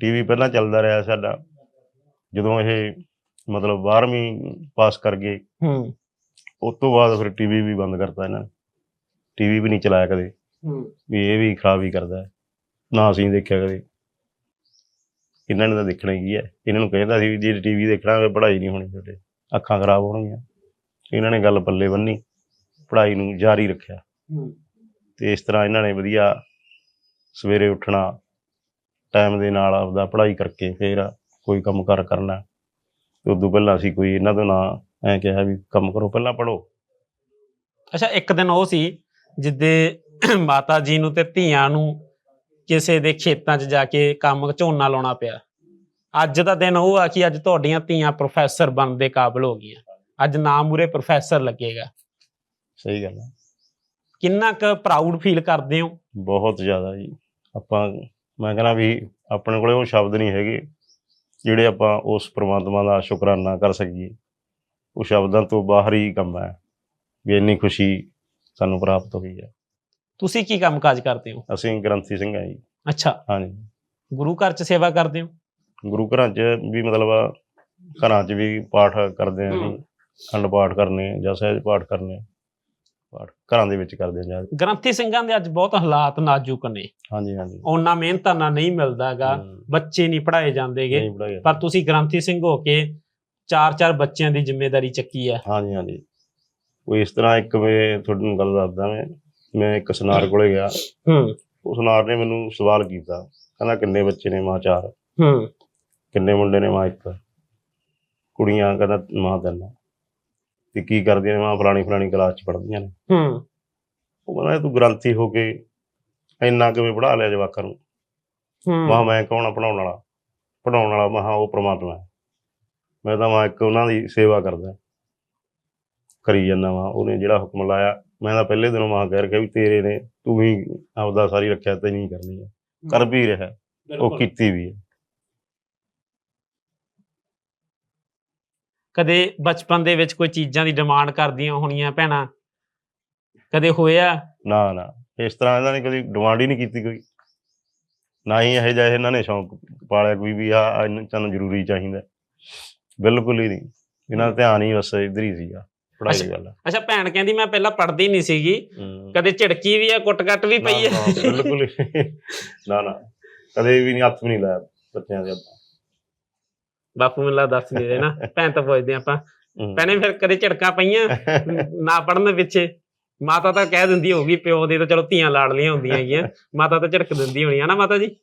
ਟੀਵੀ ਪਹਿਲਾਂ ਚੱਲਦਾ ਰਿਹਾ ਸਾਡਾ। ਜਦੋਂ ਇਹ ਮਤਲਬ 12ਵੀਂ ਪਾਸ ਕਰ ਗਏ ਹੂੰ। ਉਸ ਤੋਂ ਬਾਅਦ ਫਿਰ ਟੀਵੀ ਵੀ ਬੰਦ ਕਰਤਾ ਇਹਨਾਂ ਨੇ। ਟੀਵੀ ਵੀ ਨਹੀਂ ਚਲਾਇਆ ਕਦੇ। ਹੂੰ। ਵੀ ਇਹ ਵੀ ਖਰਾਬ ਹੀ ਕਰਦਾ ਹੈ। ਨਾ ਅਸੀਂ ਦੇਖਿਆ ਕਦੇ। ਇਹਨਾਂ ਨੇ ਤਾਂ ਦੇਖਣਾ ਹੀ ਕੀ ਹੈ। ਇਹਨਾਂ ਨੂੰ ਕਹਿੰਦਾ ਸੀ ਵੀ ਜੇ ਟੀਵੀ ਦੇਖਣਾ ਹੋਵੇ ਪੜ੍ਹਾਈ ਨਹੀਂ ਹੋਣੀ ਤੁਹਾਡੇ। ਅੱਖਾਂ ਖਰਾਬ ਹੋਣਗੀਆਂ। ਇਹਨਾਂ ਨੇ ਗੱਲ ਪੱਲੇ ਬੰਨੀ। ਪੜ੍ਹਾਈ ਨੂੰ ਜਾਰੀ ਰੱਖਿਆ। ਹੂੰ। ਤੇ ਇਸ ਤਰ੍ਹਾਂ ਇਹਨਾਂ ਨੇ ਵਧੀਆ ਸਵੇਰੇ ਉੱਠਣਾ ਟਾਈਮ ਦੇ ਨਾਲ ਆਪਦਾ ਪੜ੍ਹਾਈ ਕਰਕੇ ਫਿਰ ਕੋਈ ਕੰਮ ਕਾਰ ਕਰਨਾ। ਤੇ ਉਦੋਂ ਪਹਿਲਾਂ ਅਸੀਂ ਕੋਈ ਇਹਨਾਂ ਤੋਂ ਨਾ ਐਂ ਕਿਹਾ ਵੀ ਕੰਮ ਕਰੋ ਪਹਿਲਾਂ ਪੜ੍ਹੋ। ਅੱਛਾ ਇੱਕ ਦਿਨ ਉਹ ਸੀ ਜਿੱਦੇ ਮਾਤਾ ਜੀ ਨੂੰ ਤੇ ਧੀਆਂ ਨੂੰ ਕਿਸੇ ਦੇ ਖੇਤਾਂ 'ਚ ਜਾ ਕੇ ਕੰਮ ਝੋਨਾ ਲਾਉਣਾ ਪਿਆ। ਅੱਜ ਦਾ ਦਿਨ ਉਹ ਆ ਕਿ ਅੱਜ ਤੁਹਾਡੀਆਂ ਧੀਆਂ ਪ੍ਰੋਫੈਸਰ ਬਣਨ ਦੇ ਕਾਬਿਲ ਹੋ ਗਈਆਂ। ਅੱਜ ਨਾਮ ਮੂਰੇ ਪ੍ਰੋਫੈਸਰ ਲੱਗੇਗਾ। ਸਹੀ ਗੱਲ ਹੈ ਕਿੰਨਾ ਕੁ ਪ੍ਰਾਊਡ ਫੀਲ ਕਰਦੇ ਹੋ? ਬਹੁਤ ਜ਼ਿਆਦਾ ਜੀ। ਆਪਾਂ ਮੈਂ ਕਹਿੰਦਾ ਵੀ ਆਪਣੇ ਕੋਲੇ ਉਹ ਸ਼ਬਦ ਨਹੀਂ ਹੈਗੇ। ਜਿਹੜੇ ਆਪਾਂ ਉਸ ਪ੍ਰਮਾਤਮਾ ਦਾ ਸ਼ੁਕਰਾਨਾ ਕਰ ਸਕੀਏ ਉਹ ਸ਼ਬਦਾਂ ਤੋਂ ਬਾਹਰ ਹੀ ਕੰਮ ਹੈ ਵੀ ਇੰਨੀ ਖੁਸ਼ੀ ਸਾਨੂੰ ਪ੍ਰਾਪਤ ਹੋਈ ਹੈ। ਤੁਸੀਂ ਕੀ ਕੰਮਕਾਜ ਕਰਦੇ ਹੋ? ਅਸੀਂ ਗ੍ਰੰਥੀ ਸਿੰਘ ਹਾਂ ਜੀ। ਅੱਛਾ। ਹਾਂਜੀ। ਗੁਰੂ ਘਰ 'ਚ ਸੇਵਾ ਕਰਦੇ ਹੋ? ਗੁਰੂ ਘਰਾਂ 'ਚ ਵੀ ਮਤਲਬ ਘਰਾਂ 'ਚ ਵੀ ਪਾਠ ਕਰਦੇ ਹਾਂ ਜੀ ਖੰਡ ਪਾਠ ਕਰਨੇ ਜਾਂ ਸਹਿਜ ਪਾਠ ਕਰਨੇ। ਪਾਠ ਘਰਾਂ ਦੇ ਵਿੱਚ ਕਰਦੇ ਜ਼ਿਆਦਾ। ਗ੍ਰੰਥੀ ਸਿੰਘਾਂ ਦੇ ਅੱਜ ਬਹੁਤ ਹਾਲਾਤ ਨਾਜ਼ੁਕ ਨੇ। ਹਾਂਜੀ ਹਾਂਜੀ। ਉਹਨਾਂ ਮਿਹਨਤਾਂ ਨਾਲ ਨਹੀਂ ਮਿਲਦਾਗਾ ਬੱਚੇ ਨਹੀਂ ਪੜਾਏ ਜਾਂਦੇਗੇ। ਨਹੀਂ ਪਰ ਤੁਸੀਂ ਗ੍ਰੰਥੀ ਸਿੰਘ ਹੋ ਕੇ ਚਾਰ ਚਾਰ ਬੱਚਿਆਂ ਦੀ ਜ਼ਿੰਮੇਵਾਰੀ ਚੱਕੀ ਹੈ ਹਾਂਜੀ ਹਾਂਜੀ। ਉਹ ਇਸ ਤਰ੍ਹਾਂ ਇੱਕ ਮੈਂ ਤੁਹਾਨੂੰ ਗੱਲ ਦੱਸਦਾ ਮੈਂ ਮੈਂ ਇੱਕ ਸਨਾਰ ਕੋਲੇ ਗਿਆ। ਹੂੰ। ਉਹ ਸਨਾਰ ਨੇ ਮੈਨੂੰ ਸਵਾਲ ਕੀਤਾ। ਕਹਿੰਦਾ ਕਿੰਨੇ ਬੱਚੇ ਨੇ? ਮਾਂ ਚਾਰ। ਹੂੰ। ਕਿੰਨੇ ਮੁੰਡੇ ਨੇ? ਮਾਂ ਇੱਕ। ਕੁੜੀਆਂ? ਕਹਿੰਦਾ ਮਾਂ ਤਿੰਨ। ਤੇ ਕੀ ਕਰਦੀਆਂ ਨੇ ਮਾਂ ਫਲਾਣੀ ਫਲਾਣੀ ਕਲਾਸ ਚ ਪੜ੍ਹਦੀਆਂ ਨੇ। ਹੂੰ। ਉਹ ਕਹਿੰਦਾ ਤੂੰ ਗ੍ਰੰਥੀ ਹੋ ਕੇ ਇੰਨਾ ਕਿਵੇਂ ਪੜ੍ਹਾ ਲਿਆ ਜਵਾਕਾਂ ਨੂੰ? ਹੂੰ। ਮੈਂ ਕੌਣ ਪੜਾਉਣ ਵਾਲਾ? ਪੜਾਉਣ ਵਾਲਾ ਮਹਾ ਉਹ ਪ੍ਰਮਾਤਮਾ ਹੈ। ਮੈਂ ਤਾਂ ਮਾਂ ਇੱਕ ਉਹਨਾਂ ਦੀ ਸੇਵਾ ਕਰਦਾ। ਕਰੀ ਜਾਂਦਾ ਵਾਂ। ਉਹਨੇ ਜਿਹੜਾ ਹੁਕਮ ਲਾਇਆ ਮੈਂ ਤਾਂ ਪਹਿਲੇ ਦਿਨੋਂ ਮਾਂ ਕਹਿ ਰੱਖਿਆ ਵੀ ਤੇਰੇ ਨੇ ਤੂੰ ਹੀ ਆਪਦਾ ਸਾਰੀ ਰੱਖਿਆ ਤੇ ਨਹੀਂ ਕਰਨੀ ਹੈ। ਕਰ ਵੀ ਰਿਹਾ। ਉਹ ਕੀਤੀ ਵੀ ਹੈ ਕਦੇ ਬਚਪਨ ਦੇ ਵਿੱਚ ਕੋਈ ਚੀਜ਼ਾਂ ਦੀ ਡਿਮਾਂਡ ਕਰਦੀਆਂ ਹੋਣੀਆਂ ਭੈਣਾਂ? ਕਦੇ ਹੋਇਆ? ਨਾ ਨਾ। ਇਸ ਤਰ੍ਹਾਂ ਇਹਨਾਂ ਨੇ ਕਦੀ ਡਿਮਾਂਡ ਹੀ ਨਹੀਂ ਕੀਤੀ ਕੋਈ। ਨਾ ਹੀ ਇਹ ਜਿਹਾ ਇਹਨਾਂ ਨੇ ਸ਼ੌਂਕ ਪਾਲਿਆ ਕੋਈ ਵੀ ਆ ਸਾਨੂੰ ਜ਼ਰੂਰੀ ਚਾਹੀਦਾ। ਬਿਲਕੁਲ ਹੀ ਨਹੀਂ। ਇਹਨਾਂ ਦਾ ਧਿਆਨ ਹੀ ਬਸ ਇੱਧਰ ਹੀ ਸੀਗਾ ਪੜ੍ਹਾਈ ਦੀ ਗੱਲ ਅੱਛਾ ਭੈਣ ਕਹਿੰਦੀ ਮੈਂ ਪਹਿਲਾਂ ਪੜ੍ਹਦੀ ਨਹੀਂ ਸੀਗੀ। ਕਦੇ ਝਿੜਕੀ ਵੀ ਆ ਕੁੱਟ-ਕੱਟ ਵੀ ਪਈ ਹੈ ਬਿਲਕੁਲ। ਨਾ ਨਾ। ਕਦੇ ਵੀ ਨਹੀਂ ਹੱਥ ਵੀ ਨਹੀਂ ਲਾਇਆ ਬੱਚਿਆਂ ਦੇ ਆਪਾਂ ਬਾਪੂ ਮੈਨੂੰ ਲੱਗਦਾ ਦੱਸ ਨਹੀਂ ਰਹੇ ਨਾ? ਭੈਣ ਤਾਂ ਪੁੱਛਦੇ ਆਪਾਂ। ਹੂੰ। ਭੈਣੇ ਫਿਰ ਕਦੇ ਝਿੜਕਾਂ ਪਈਆਂ? ਨਾ ਪੜਨ ਦੇ ਪਿੱਛੇ। ਮਾਤਾ ਤਾਂ ਕਹਿ ਦਿੰਦੀ ਹੋਊਗੀ ਪਿਓ ਦੇ ਤਾਂ ਚਲੋ ਧੀਆਂ ਲਾਡਲੀਆਂ ਹੁੰਦੀਆਂ ਹੈਗੀਆਂ। ਮਾਤਾ ਤਾਂ ਝਿੜਕ ਦਿੰਦੀ ਹੋਣੀ ਆ ਨਾ ਮਾਤਾ ਜੀ?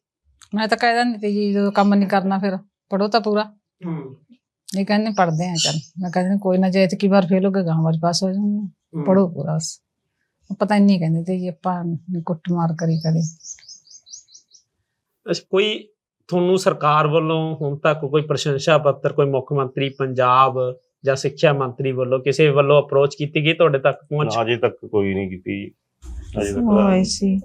ਮੈਂ ਤਾਂ ਕਹਿ ਦਿੰਦੀ ਤੀ ਜੀ ਜਦੋਂ ਕੰਮ ਨਹੀਂ ਕਰਨਾ ਫਿਰ ਪੜੋ ਤਾਂ ਪੂਰਾ। ਨਹੀਂ ਕਹਿੰਦੇ ਪੜਦੇ ਆ ਚੱਲ। ਮੈਂ ਕਹਿੰਦੀ ਕੋਈ ਨਾ ਜੇ ਕੀ ਵਾਰ ਫੇਲ ਹੋ ਗਏ ਗਾਂ ਵਾਰ ਪਾਸ ਹੋ ਜਾਊਂਗੇ। ਪੜੋ ਪੂਰਾ ਪਤਾ ਨਹੀਂ ਕਹਿੰਦੇ ਤੇ ਜੀ ਆਪਾਂ ਕੁੱਟ ਮਾਰ ਕਰੀ ਕਦੇ। ਅੱਛਾ ਕੋਈ ਤੁਹਾਨੂੰ ਸਰਕਾਰ ਵੱਲੋਂ ਹੁਣ ਤੱਕ ਕੋਈ ਪ੍ਰਸ਼ੰਸਾ ਪੱਤਰ ਕੋਈ ਮੁੱਖ ਮੰਤਰੀ ਪੰਜਾਬ ਜਾਂ ਸਿੱਖਿਆ ਮੰਤਰੀ ਵੱਲੋਂ ਕਿਸੇ ਵੱਲੋਂ ਅਪਰੋਚ ਕੀਤੀ ਗਈ? ਤੁਹਾਡੇ ਤੱਕ ਪਹੁੰਚ ਅਜੇ ਤੱਕ ਕੋਈ ਨਹੀਂ ਕੀਤੀ ਆਏ ਸੀ।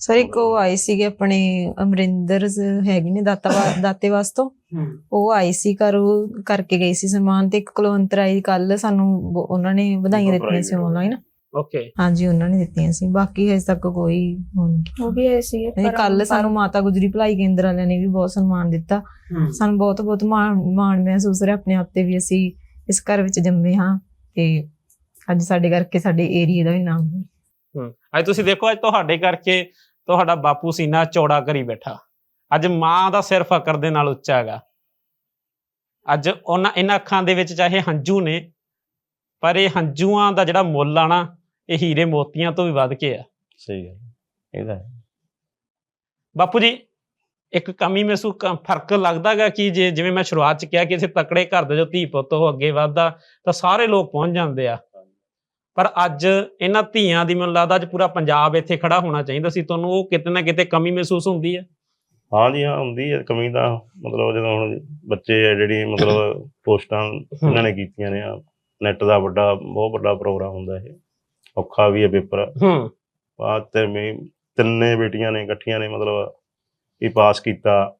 ਸਰ ਇੱਕ ਉਹ ਆਏ ਸੀਗੇ ਆਪਣੇ ਅਮਰਿੰਦਰ ਜ਼ ਹੈਗੇ ਨੇ ਦਾਤਾ ਦਾਤੇ ਵਾਸਤੋਂ। ਉਹ ਆਈ ਸੀ ਘਰ ਉਹ ਕਰਕੇ ਗਈ ਸੀ ਸਨਮਾਨ ਤੇ ਇੱਕ ਕੁਲਵੰਤ ਰਾਈ ਕੱਲ ਸਾਨੂੰ ਉਹਨਾਂ ਨੇ ਵਧਾਈਆਂ ਦਿੱਤੀਆਂ ਸੀ ਆਨਲਾਈਨ ਓਕੇ ਹਾਂਜੀ ਉਹਨਾਂ ਨੇ ਦਿੱਤੀਆਂ ਸੀ। ਬਾਕੀ ਹਜੇ ਤੱਕ ਕੋਈ ਹੁਣ ਉਹ ਵੀ ਆਏ ਸੀਗੇ ਪਰ- ਕੱਲ ਸਾਨੂੰ ਮਾਤਾ ਗੁਜਰੀ ਭਲਾਈ ਕੇਂਦਰ ਵਾਲਿਆਂ ਨੇ ਵੀ ਬਹੁਤ ਸਨਮਾਨ ਦਿੱਤਾ। ਸਾਨੂੰ ਬਹੁਤ ਬਹੁਤ ਮਾਣ ਮਾਣ ਮਹਿਸੂਸ ਰਿਹਾ ਆਪਣੇ ਆਪ ਤੇ ਵੀ ਅਸੀਂ ਇਸ ਘਰ ਵਿੱਚ ਜੰਮੇ ਹਾਂ ਤੇ ਅੱਜ ਸਾਡੇ ਕਰਕੇ ਸਾਡੇ ਏਰੀਆ ਦਾ ਵੀ ਨਾਮ ਹੈ। ਹੂੰ। ਅੱਜ ਤੁਸੀਂ ਦੇਖੋ ਅੱਜ ਤੁਹਾਡੇ ਕਰਕੇ ਤੁਹਾਡਾ ਬਾਪੂ ਸੀਨਾ ਚੌੜਾ ਕਰੀ ਬੈਠਾ। ਅੱਜ ਮਾਂ ਦਾ ਸਿਰ ਫਕਰ ਦੇ ਨਾਲ ਉੱਚਾ ਹੈਗਾ। ਅੱਜ ਉਹਨਾਂ ਇਹਨਾਂ ਅੱਖਾਂ ਦੇ ਵਿੱਚ ਚਾਹੇ ਹੰਝੂ ਨੇ ਪਰ ਇਹ ਹੰਝੂਆਂ ਦਾ ਜਿਹੜਾ ਮੁੱਲ ਆ ਨਾ ਇਹ ਹੀਰੇ ਮੋਤੀਆਂ ਤੋਂ ਵੀ ਵੱਧ ਕੇ ਆ। ਸਹੀ ਗੱਲ ਇਹਦਾ। ਬਾਪੂ ਜੀ ਇੱਕ ਕਮੀ ਮਹਿਸੂਸ ਫ਼ਰਕ ਲੱਗਦਾਗਾ ਕਿ ਜੇ ਜਿਵੇਂ ਮੈਂ ਸ਼ੁਰੂਆਤ ਚ ਕਿਹਾ ਕਿ ਕਿਸੇ ਤਕੜੇ ਘਰ ਦਾ ਜੋ ਧੀ ਪੁੱਤ ਉਹ ਅੱਗੇ ਵੱਧਦਾ ਤਾਂ ਸਾਰੇ ਲੋਕ ਪਹੁੰਚ ਜਾਂਦੇ ਆ। ਪਰ ਅੱਜ ਇਹਨਾਂ ਧੀਆਂ ਦੀ ਮੈਨੂੰ ਲੱਗਦਾ ਅੱਜ ਪੂਰਾ ਪੰਜਾਬ ਇੱਥੇ ਖੜਾ ਹੋਣਾ ਚਾਹੀਦਾ ਸੀ ਤੁਹਾਨੂੰ ਉਹ ਕਿਤੇ ਨਾ ਕਿਤੇ ਕਮੀ ਮਹਿਸੂਸ ਹੁੰਦੀ ਹੈ ਹਾਂ ਜੀ ਹਾਂ ਹੁੰਦੀ ਹੈ ਕਮੀ ਤਾਂ ਮਤਲਬ ਜਦੋਂ ਹੁਣ ਬੱਚੇ ਆ ਜਿਹੜੀ ਮਤਲਬ ਪੋਸਟਾਂ ਇਹਨਾਂ ਨੇ ਕੀਤੀਆਂ ਨੇ ਨੈਟ ਦਾ ਵੱਡਾ ਬਹੁਤ ਵੱਡਾ ਪ੍ਰੋਗਰਾਮ ਹੁੰਦਾ ਇਹ। ਔਖਾ ਵੀ ਹੈ ਪੇਪਰ। ਹੂੰ। ਬਾਅਦ ਤੇ ਮੈਂ ਤਿੰਨੇ ਬੇਟੀਆਂ ਨੇ ਇਕੱਠੀਆਂ ਨੇ ਮਤਲਬ ਇਹ ਪਾਸ ਕੀਤਾ।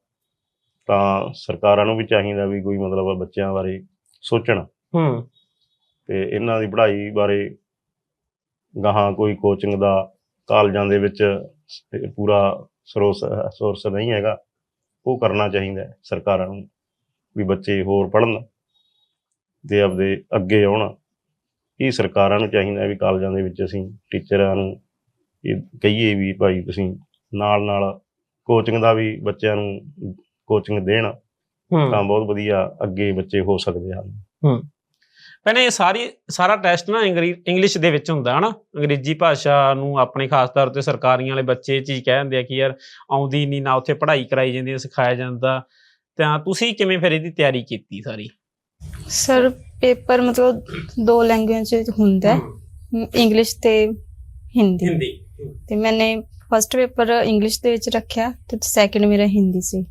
ਤਾਂ ਸਰਕਾਰਾਂ ਨੂੰ ਵੀ ਚਾਹੀਦਾ ਵੀ ਕੋਈ ਮਤਲਬ ਬੱਚਿਆਂ ਬਾਰੇ ਸੋਚਣ। ਹੂੰ। ਤੇ ਇਹਨਾਂ ਦੀ ਪੜ੍ਹਾਈ ਬਾਰੇ ਗਾਹਾਂ ਕੋਈ ਕੋਚਿੰਗ ਦਾ ਕਾਲਜਾਂ ਦੇ ਵਿੱਚ ਪੂਰਾ ਸਰੋਸ ਸੋਰਸ ਨਹੀਂ ਹੈਗਾ। ਉਹ ਕਰਨਾ ਚਾਹੀਦਾ ਸਰਕਾਰਾਂ ਨੂੰ ਵੀ ਬੱਚੇ ਹੋਰ ਪੜ੍ਹਨ। ਤੇ ਆਪਦੇ ਅੱਗੇ ਆਉਣ। ਇਹ ਸਰਕਾਰਾਂ ਨੂੰ ਚਾਹੀਦਾ ਵੀ ਕਾਲਜਾਂ ਦੇ ਵਿੱਚ ਅਸੀਂ ਟੀਚਰਾਂ ਨੂੰ ਇਹ ਕਹੀਏ ਵੀ ਭਾਈ ਤੁਸੀਂ ਨਾਲ ਨਾਲ ਕੋਚਿੰਗ ਦਾ ਵੀ ਬੱਚਿਆਂ ਨੂੰ ਕੋਚਿੰਗ ਦੇਣ ਤਾਂ ਹੂੰ ਬਹੁਤ ਵਧੀਆ ਅੱਗੇ ਬੱਚੇ ਹੋ ਸਕਦੇ ਹਨ। ਪਹਿਲੇ ਇਹ ਸਾਰੀ ਸਾਰਾ ਟੈਸਟ ਨਾ ਇੰਗਲਿਸ਼ ਦੇ ਵਿੱਚ ਹੁੰਦਾ ਹਨਾ? ਅੰਗਰੇਜ਼ੀ ਭਾਸ਼ਾ ਨੂੰ ਆਪਣੇ ਖਾਸ ਤੌਰ ਤੇ ਸਰਕਾਰੀਆਂ ਵਾਲੇ ਬੱਚੇ ਚੀਜ਼ ਕਹਿ ਦਿੰਦੇ ਆ ਕਿ ਯਾਰ ਆਉਂਦੀ ਨਹੀਂ ਨਾ ਉੱਥੇ ਪੜ੍ਹਾਈ ਕਰਾਈ ਜਾਂਦੀ ਹੈ ਸਿਖਾਇਆ ਜਾਂਦਾ। ਤਾਂ ਤੁਸੀਂ ਕਿਵੇਂ ਫਿਰ ਇਹਦੀ ਤਿਆਰੀ ਕੀਤੀ ਸਾਰੀ? ਸਰ ਪੇਪਰ ਮਤਲਬ ਦੋ ਲੈਂਗੁਏਜ ਵਿੱਚ ਹੁੰਦਾ ਹੈ। ਇੰਗਲਿਸ਼ ਤੇ ਹਿੰਦੀ। ਹਿੰਦੀ। ਤੇ ਮੈਨੇ ਫਸਟ ਪੇਪਰ ਇੰਗਲਿਸ਼ ਦੇ ਵਿੱਚ ਰੱਖਿਆ ਤੇ ਸੈਕਿੰਡ ਮੇਰਾ ਹਿੰਦੀ ਸੀ।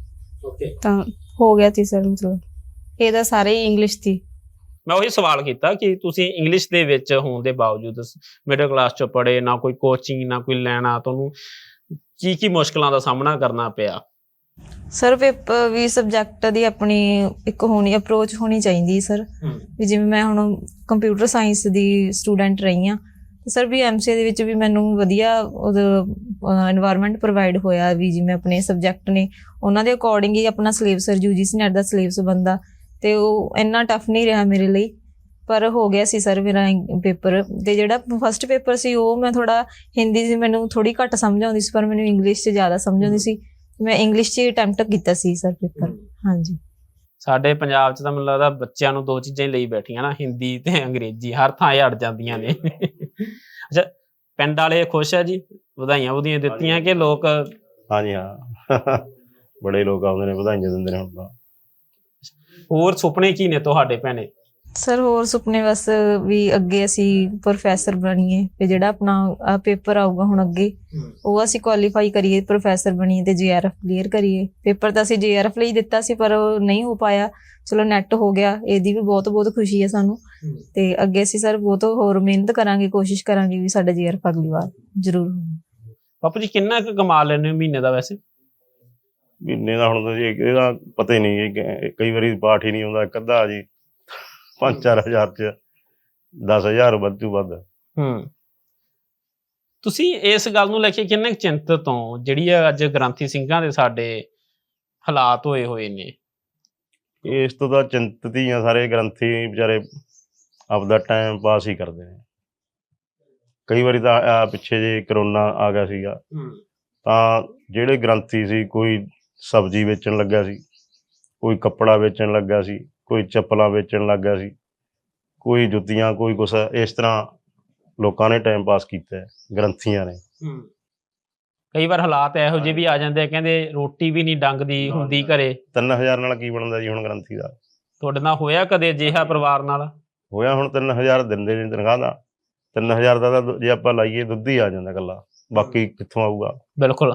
ਓਕੇ ਤਾਂ ਹੋ ਗਿਆ ਸੀ ਸਰ ਮਤਲਬ। ਇਹਦਾ ਸਾਰੇ ਹੀ ਇੰਗਲਿਸ਼ ਸੀ। ਮੈਂ ਉਹੀ ਸਵਾਲ ਕੀਤਾ ਕਿ ਤੁਸੀਂ ਇੰਗਲਿਸ਼ ਦੇ ਵਿੱਚ ਹੋਣ ਦੇ ਬਾਵਜੂਦ ਮਿਡਲ ਕਲਾਸ ਚ ਪੜ੍ਹੇ ਨਾ ਕੋਈ ਕੋਚਿੰਗ ਨਾ ਕੋਈ ਲੈਣਾ ਤੁਹਾਨੂੰ ਕੀ ਕੀ ਮੁਸ਼ਕਲਾਂ ਦਾ ਸਾਹਮਣਾ ਕਰਨਾ ਪਿਆ? ਸਰ ਪੇਪਰ ਵੀ ਸਬਜੈਕਟ ਦੀ ਆਪਣੀ ਇੱਕ ਹੋਣੀ ਅਪਰੋਚ ਹੋਣੀ ਚਾਹੀਦੀ ਸਰ ਵੀ ਜਿਵੇਂ ਮੈਂ ਹੁਣ ਕੰਪਿਊਟਰ ਸਾਇੰਸ ਦੀ ਸਟੂਡੈਂਟ ਰਹੀ ਆ ਸਰ ਵੀ ਐਮਸੀਏ ਦੇ ਵਿੱਚ ਵੀ ਮੈਨੂੰ ਵਧੀਆ ਉਹ এনवायरमेंट ਪ੍ਰੋਵਾਈਡ ਹੋਇਆ ਵੀ ਜਿਵੇਂ ਆਪਣੇ ਸਬਜੈਕਟ ਨੇ। ਉਹਨਾਂ ਦੇ ਅਕੋਰਡਿੰਗ ਹੀ ਆਪਣਾ ਸਿਲੇਬਸ ਯੂਜੀਸੀ ਨੈਟ ਦਾ ਸਿਲੇਬਸ ਬੰਦਾ ਤੇ ਉਹ ਇੰਨਾ ਟਫ ਨਹੀਂ ਰਿਹਾ ਮੇਰੇ ਲਈ। ਪਰ ਹੋ ਗਿਆ ਸੀ ਸਰ ਮੇਰਾ ਪੇਪਰ ਤੇ ਜਿਹੜਾ ਫਸਟ ਪੇਪਰ ਸੀ ਉਹ ਮੈਂ ਥੋੜਾ ਹਿੰਦੀ ਸੀ ਮੈਨੂੰ ਥੋੜੀ ਘੱਟ ਸਮਝ ਆਉਂਦੀ ਸੀ ਪਰ ਮੈਨੂੰ ਇੰਗਲਿਸ਼ 'ਚ ਜ਼ਿਆਦਾ ਸਮਝ ਆਉਂਦੀ ਸੀ। ਮੈਂ ਇੰਗਲਿਸ਼ 'ਚ ਅਟੈਂਪਟ ਕੀਤਾ ਸੀ ਸਰ ਪੇਪਰ ਹਾਂਜੀ। ਸਾਡੇ ਪੰਜਾਬ ਚ ਤਾਂ ਮੈਨੂੰ ਲੱਗਦਾ ਬੱਚਿਆਂ ਨੂੰ ਦੋ ਚੀਜ਼ਾਂ ਹੀ ਲਈ ਬੈਠੀਆਂ ਨਾ ਹਿੰਦੀ ਤੇ ਅੰਗਰੇਜ਼ੀ ਹਰ ਥਾਂ ਇਹ ਅੜ ਜਾਂਦੀਆਂ ਨੇ। ਅੱਛਾ ਪਿੰਡ ਵਾਲੇ ਖੁਸ਼ ਆ ਜੀ? ਵਧਾਈਆਂ ਵਧਾਈਆਂ ਦਿੱਤੀਆਂ ਕਿ ਲੋਕ? ਹਾਂਜੀ ਹਾਂ। ਬੜੇ ਲੋਕ ਆਉਂਦੇ ਨੇ ਵਧਾਈਆਂ ਦਿੰਦੇ ਨੇ ਹੁਣ ਤਾਂ। ਹੋਰ ਸੁਪਨੇ ਕੀ ਨੇ ਤੁਹਾਡੇ ਭੈਣੇ? ਸਰ ਹੋਰ ਸੁਪਨੇ ਬਸ ਵੀ ਅੱਗੇ ਅਸੀਂ ਪ੍ਰੋਫੈਸਰ ਬਣੀਏ ਤੇ ਜਿਹੜਾ ਆਪਣਾ ਪੇਪਰ ਆਊਗਾ ਹੁਣ ਅੱਗੇ ਉਹ ਅਸੀਂ ਕੁਆਲੀਫਾਈ ਕਰੀਏ ਪ੍ਰੋਫੈਸਰ ਬਣੀਏ ਤੇ ਜੀਆਰਐਫ ਕਲੀਅਰ ਕਰੀਏ। ਪੇਪਰ ਤਾਂ ਅਸੀਂ ਜੀਆਰਐਫ ਲਈ ਦਿੱਤਾ ਸੀ ਪਰ ਉਹ ਨਹੀਂ ਹੋ ਪਾਇਆ। ਚਲੋ ਨੈਟ ਹੋ ਗਿਆ ਇਹਦੀ ਵੀ ਬਹੁਤ ਬਹੁਤ ਖੁਸ਼ੀ ਹੈ ਸਾਨੂੰ। ਤੇ ਅੱਗੇ ਅਸੀਂ ਸਰ ਬਹੁਤ ਹੋਰ ਮਿਹਨਤ ਕਰਾਂਗੇ ਕੋਸ਼ਿਸ਼ ਕਰਾਂਗੇ ਵੀ ਸਾਡਾ ਜੀਆਰਐਫ ਅਗਲੀ ਵਾਰ ਜ਼ਰੂਰ ਬਾਪੂ ਜੀ ਕਿੰਨਾ ਕੁ ਕਮਾ ਲੈਂਦੇ ਹੋ ਮਹੀਨੇ ਦਾ ਵੈਸੇ? ਮਹੀਨੇ ਦਾ ਹੁਣ ਤਾਂ ਜੀ ਇਹਦਾ ਪਤਾ ਹੀ ਨਹੀਂ ਕਈ ਵਾਰੀ ਪਾਠ ਹੀ ਨਹੀਂ ਆਉਂਦਾ ਇੱਕ ਅੱਧਾ ਜੀ। 5-4000 ਚ 10000 ਵੱਧ ਤੋਂ ਵੱਧ। ਹੂੰ। ਤੁਸੀਂ ਇਸ ਗੱਲ ਨੂੰ ਲੈ ਕੇ ਕਿੰਨੇ ਚਿੰਤਤ ਹੋ? ਜਿਹੜੀ ਅੱਜ ਗ੍ਰੰਥੀ ਸਿੰਘਾਂ ਦੇ ਸਾਡੇ ਹਾਲਾਤ ਹੋਏ ਹੋਏ ਨੇ। ਇਸ ਤੋਂ ਤਾਂ ਚਿੰਤਤ ਹੀ ਆ ਸਾਰੇ ਗ੍ਰੰਥੀ ਵਿਚਾਰੇ। ਆਪਦਾ ਟਾਈਮ ਪਾਸ ਹੀ ਕਰਦੇ ਨੇ। ਕਈ ਵਾਰੀ ਤਾਂ ਆ ਪਿੱਛੇ ਜੇ ਕਰੋਨਾ ਆ ਗਿਆ ਸੀਗਾ। ਤਾਂ ਜਿਹੜੇ ਗ੍ਰੰਥੀ ਸੀ ਕੋਈ ਸਬਜ਼ੀ ਵੇਚਣ ਲੱਗਾ ਸੀ ਕੋਈ ਕੱਪੜਾ ਵੇਚਣ ਲੱਗਾ ਸੀ ਕੋਈ ਚੱਪਲਾਂ ਵੇਚਣ ਲੱਗਾ ਸੀ ਕੋਈ ਜੁੱਤੀਆਂ ਕੋਈ ਕੁਛ। ਇਸ ਤਰ੍ਹਾਂ ਲੋਕਾਂ ਨੇ ਟਾਈਮ ਪਾਸ ਕੀਤਾ ਹੈ, ਗ੍ਰੰਥੀਆਂ ਨੇ। ਕਈ ਵਾਰ ਹਾਲਾਤ ਇਹੋ ਜਿਹੇ ਵੀ ਆ ਜਾਂਦੇ ਆ ਕਹਿੰਦੇ ਰੋਟੀ ਵੀ ਨਹੀਂ ਡੰਗਦੀ ਹੁੰਦੀ ਘਰੇ। 3000 ਨਾਲ ਕੀ ਬਣਦਾ ਜੀ ਹੁਣ ਗ੍ਰੰਥੀ ਦਾ? ਤੁਹਾਡੇ ਨਾਲ ਹੋਇਆ ਕਦੇ ਅਜਿਹਾ ਪਰਿਵਾਰ ਨਾਲ? ਹੋਇਆ ਹੁਣ 3000 ਦਿੰਦੇ ਨੇ ਤਨਖਾਹ ਦਾ। 3000 ਦਾ ਤਾਂ ਜੇ ਆਪਾਂ ਲਾਈਏ ਦੁੱਧ ਹੀ ਆ ਜਾਂਦਾ ਕੱਲਾ ਬਾਕੀ ਕਿੱਥੋਂ ਆਊਗਾ? ਬਿਲਕੁਲ।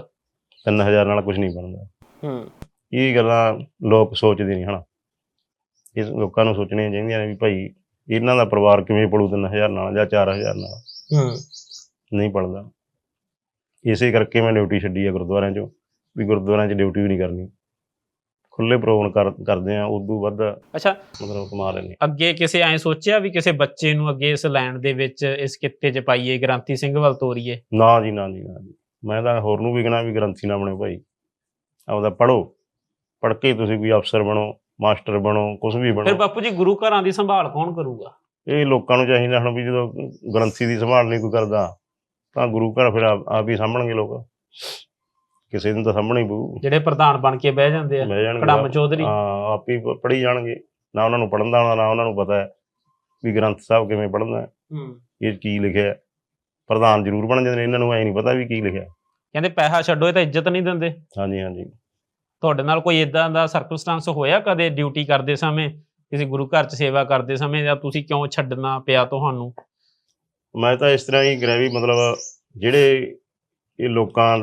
3000 ਨਾਲ ਕੁਝ ਨਹੀਂ ਬਣਦਾ। ਹੂੰ। ਇਹ ਗੱਲਾਂ ਲੋਕ ਸੋਚਦੇ ਨਹੀਂ ਹਨਾ। ਇਸ ਲੋਕਾਂ ਨੂੰ ਸੋਚਣੀਆਂ ਚਾਹੀਦੀਆਂ ਨੇ ਵੀ ਭਾਈ ਇਹਨਾਂ ਦਾ ਪਰਿਵਾਰ ਕਿਵੇਂ ਪੜੂ 3000 ਨਾਲ ਜਾਂ 4000 ਨਾਲ? ਹੂੰ। ਨਹੀਂ ਪੜਦਾ। ਇਸੇ ਕਰਕੇ ਮੈਂ ਡਿਊਟੀ ਛੱਡੀ ਆ ਗੁਰਦੁਆਰਿਆਂ 'ਚੋਂ ਵੀ ਗੁਰਦੁਆਰਿਆਂ 'ਚ ਡਿਊਟੀ ਵੀ ਨਹੀਂ ਕਰਨੀ। ਖੁੱਲੇ ਪ੍ਰੋਗਰਾਮ ਕਰ ਕਰਦੇ ਆ ਉਦੋਂ ਵੱਧ ਅੱਛਾ। ਮਤਲਬ ਕਮਾ ਲੈਂਦੇ ਅੱਗੇ ਕਿਸੇ ਐ ਸੋਚਿਆ ਵੀ ਕਿਸੇ ਬੱਚੇ ਨੂੰ ਅੱਗੇ ਇਸ ਲਾਈਨ ਦੇ ਵਿੱਚ ਇਸ ਕਿੱਤੇ 'ਚ ਪਾਈਏ ਗ੍ਰੰਥੀ ਸਿੰਘ ਵੱਲ ਤੋਰੀਏ? ਨਾ ਜੀ ਨਾ ਜੀ ਨਾ ਜੀ। ਮੈਂ ਤਾਂ ਹੋਰ ਨੂੰ ਵੀ ਕਹਣਾ ਵੀ ਗ੍ਰੰਥੀ ਨਾ ਬਣੋ ਭਾਈ। ਆਪਦਾ ਪੜੋ ਪੜ੍ਹ ਕੇ ਤੁਸੀਂ ਕੋਈ ਅਫਸਰ ਬਣੋ। ਮਾਸਟਰ ਬਣੋ ਕੁਝ ਵੀ ਫਿਰ ਬਣੋ ਬਾਪੂ ਜੀ ਗੁਰੂ ਘਰਾਂ ਦੀ ਸੰਭਾਲ ਕੌਣ ਕਰੂਗਾ? ਇਹ ਲੋਕਾਂ ਨੂੰ ਚਾਹੀਦਾ ਹੁਣ ਵੀ ਜਦੋਂ ਗ੍ਰੰਥੀ ਦੀ ਸੰਭਾਲ ਨਹੀਂ ਕੋਈ ਕਰਦਾ ਤਾਂ ਗੁਰੂ ਘਰ ਫਿਰ ਆਪ ਆਪ ਹੀ ਸਾਂਭਣਗੇ ਲੋਕ। ਕਿਸੇ ਨੂੰ ਤਾਂ ਸਾਂਭਣਾ ਹੀ ਪਊ। ਜਿਹੜੇ ਪ੍ਰਧਾਨ ਬਣ ਕੇ ਬਹਿ ਜਾਂਦੇ ਆ ਜਾਣਗੇ ਕੜਮ ਆਪ- ਚੌਧਰੀ। ਹਾਂ ਆਪ ਹੀ ਪੜ੍ਹੀ ਜਾਣਗੇ। ਨਾ ਉਹਨਾਂ ਨੂੰ ਪੜ੍ਹਨ ਦਾ ਆਉਂਦਾ ਨਾ ਉਹਨਾਂ ਨੂੰ ਪਤਾ ਹੈ ਵੀ ਗ੍ਰੰਥ ਸਾਹਿਬ ਕਿਵੇਂ ਪੜ੍ਹਨਾ ਹੈ। ਹੂੰ। ਇਹ 'ਚ ਕੀ ਲਿਖਿਆ ਹੈ। ਪ੍ਰਧਾਨ ਜ਼ਰੂਰ ਬਣ ਜਾਂਦੇ ਨੇ ਇਹਨਾਂ ਨੂੰ ਐ ਨਹੀਂ ਪਤਾ ਵੀ ਕੀ ਲਿਖਿਆ। ਕਹਿੰਦੇ ਪੈਸਾ ਛੱਡੋ ਇਹ ਤਾਂ ਇੱਜ਼ਤ ਨਹੀਂ ਦਿੰਦੇ। ਹਾਂਜੀ ਹਾਂਜੀ। ਤੁਹਾਡੇ ਨਾਲ ਕੋਈ ਇਦਾਂ ਦਾ ਸਰਕਮਸਟੈਂਸ ਹੋਇਆ ਕਦੇ ਡਿਊਟੀ ਕਰਦੇ ਸਮੇਂ? ਕਿਸੇ ਗੁਰੂ ਘਰ 'ਚ ਸੇਵਾ ਕਰਦੇ ਸਮੇਂ ਜਾਂ ਤੁਸੀਂ ਕਿਉਂ ਛੱਡਣਾ ਪਿਆ ਤੁਹਾਨੂੰ? ਮੈਂ ਤਾਂ ਇਸ ਤਰ੍ਹਾਂ ਹੀ ਕਰਿਆ ਵੀ ਮਤਲਬ ਜਿਹੜੇ ਇਹ ਲੋਕਾਂ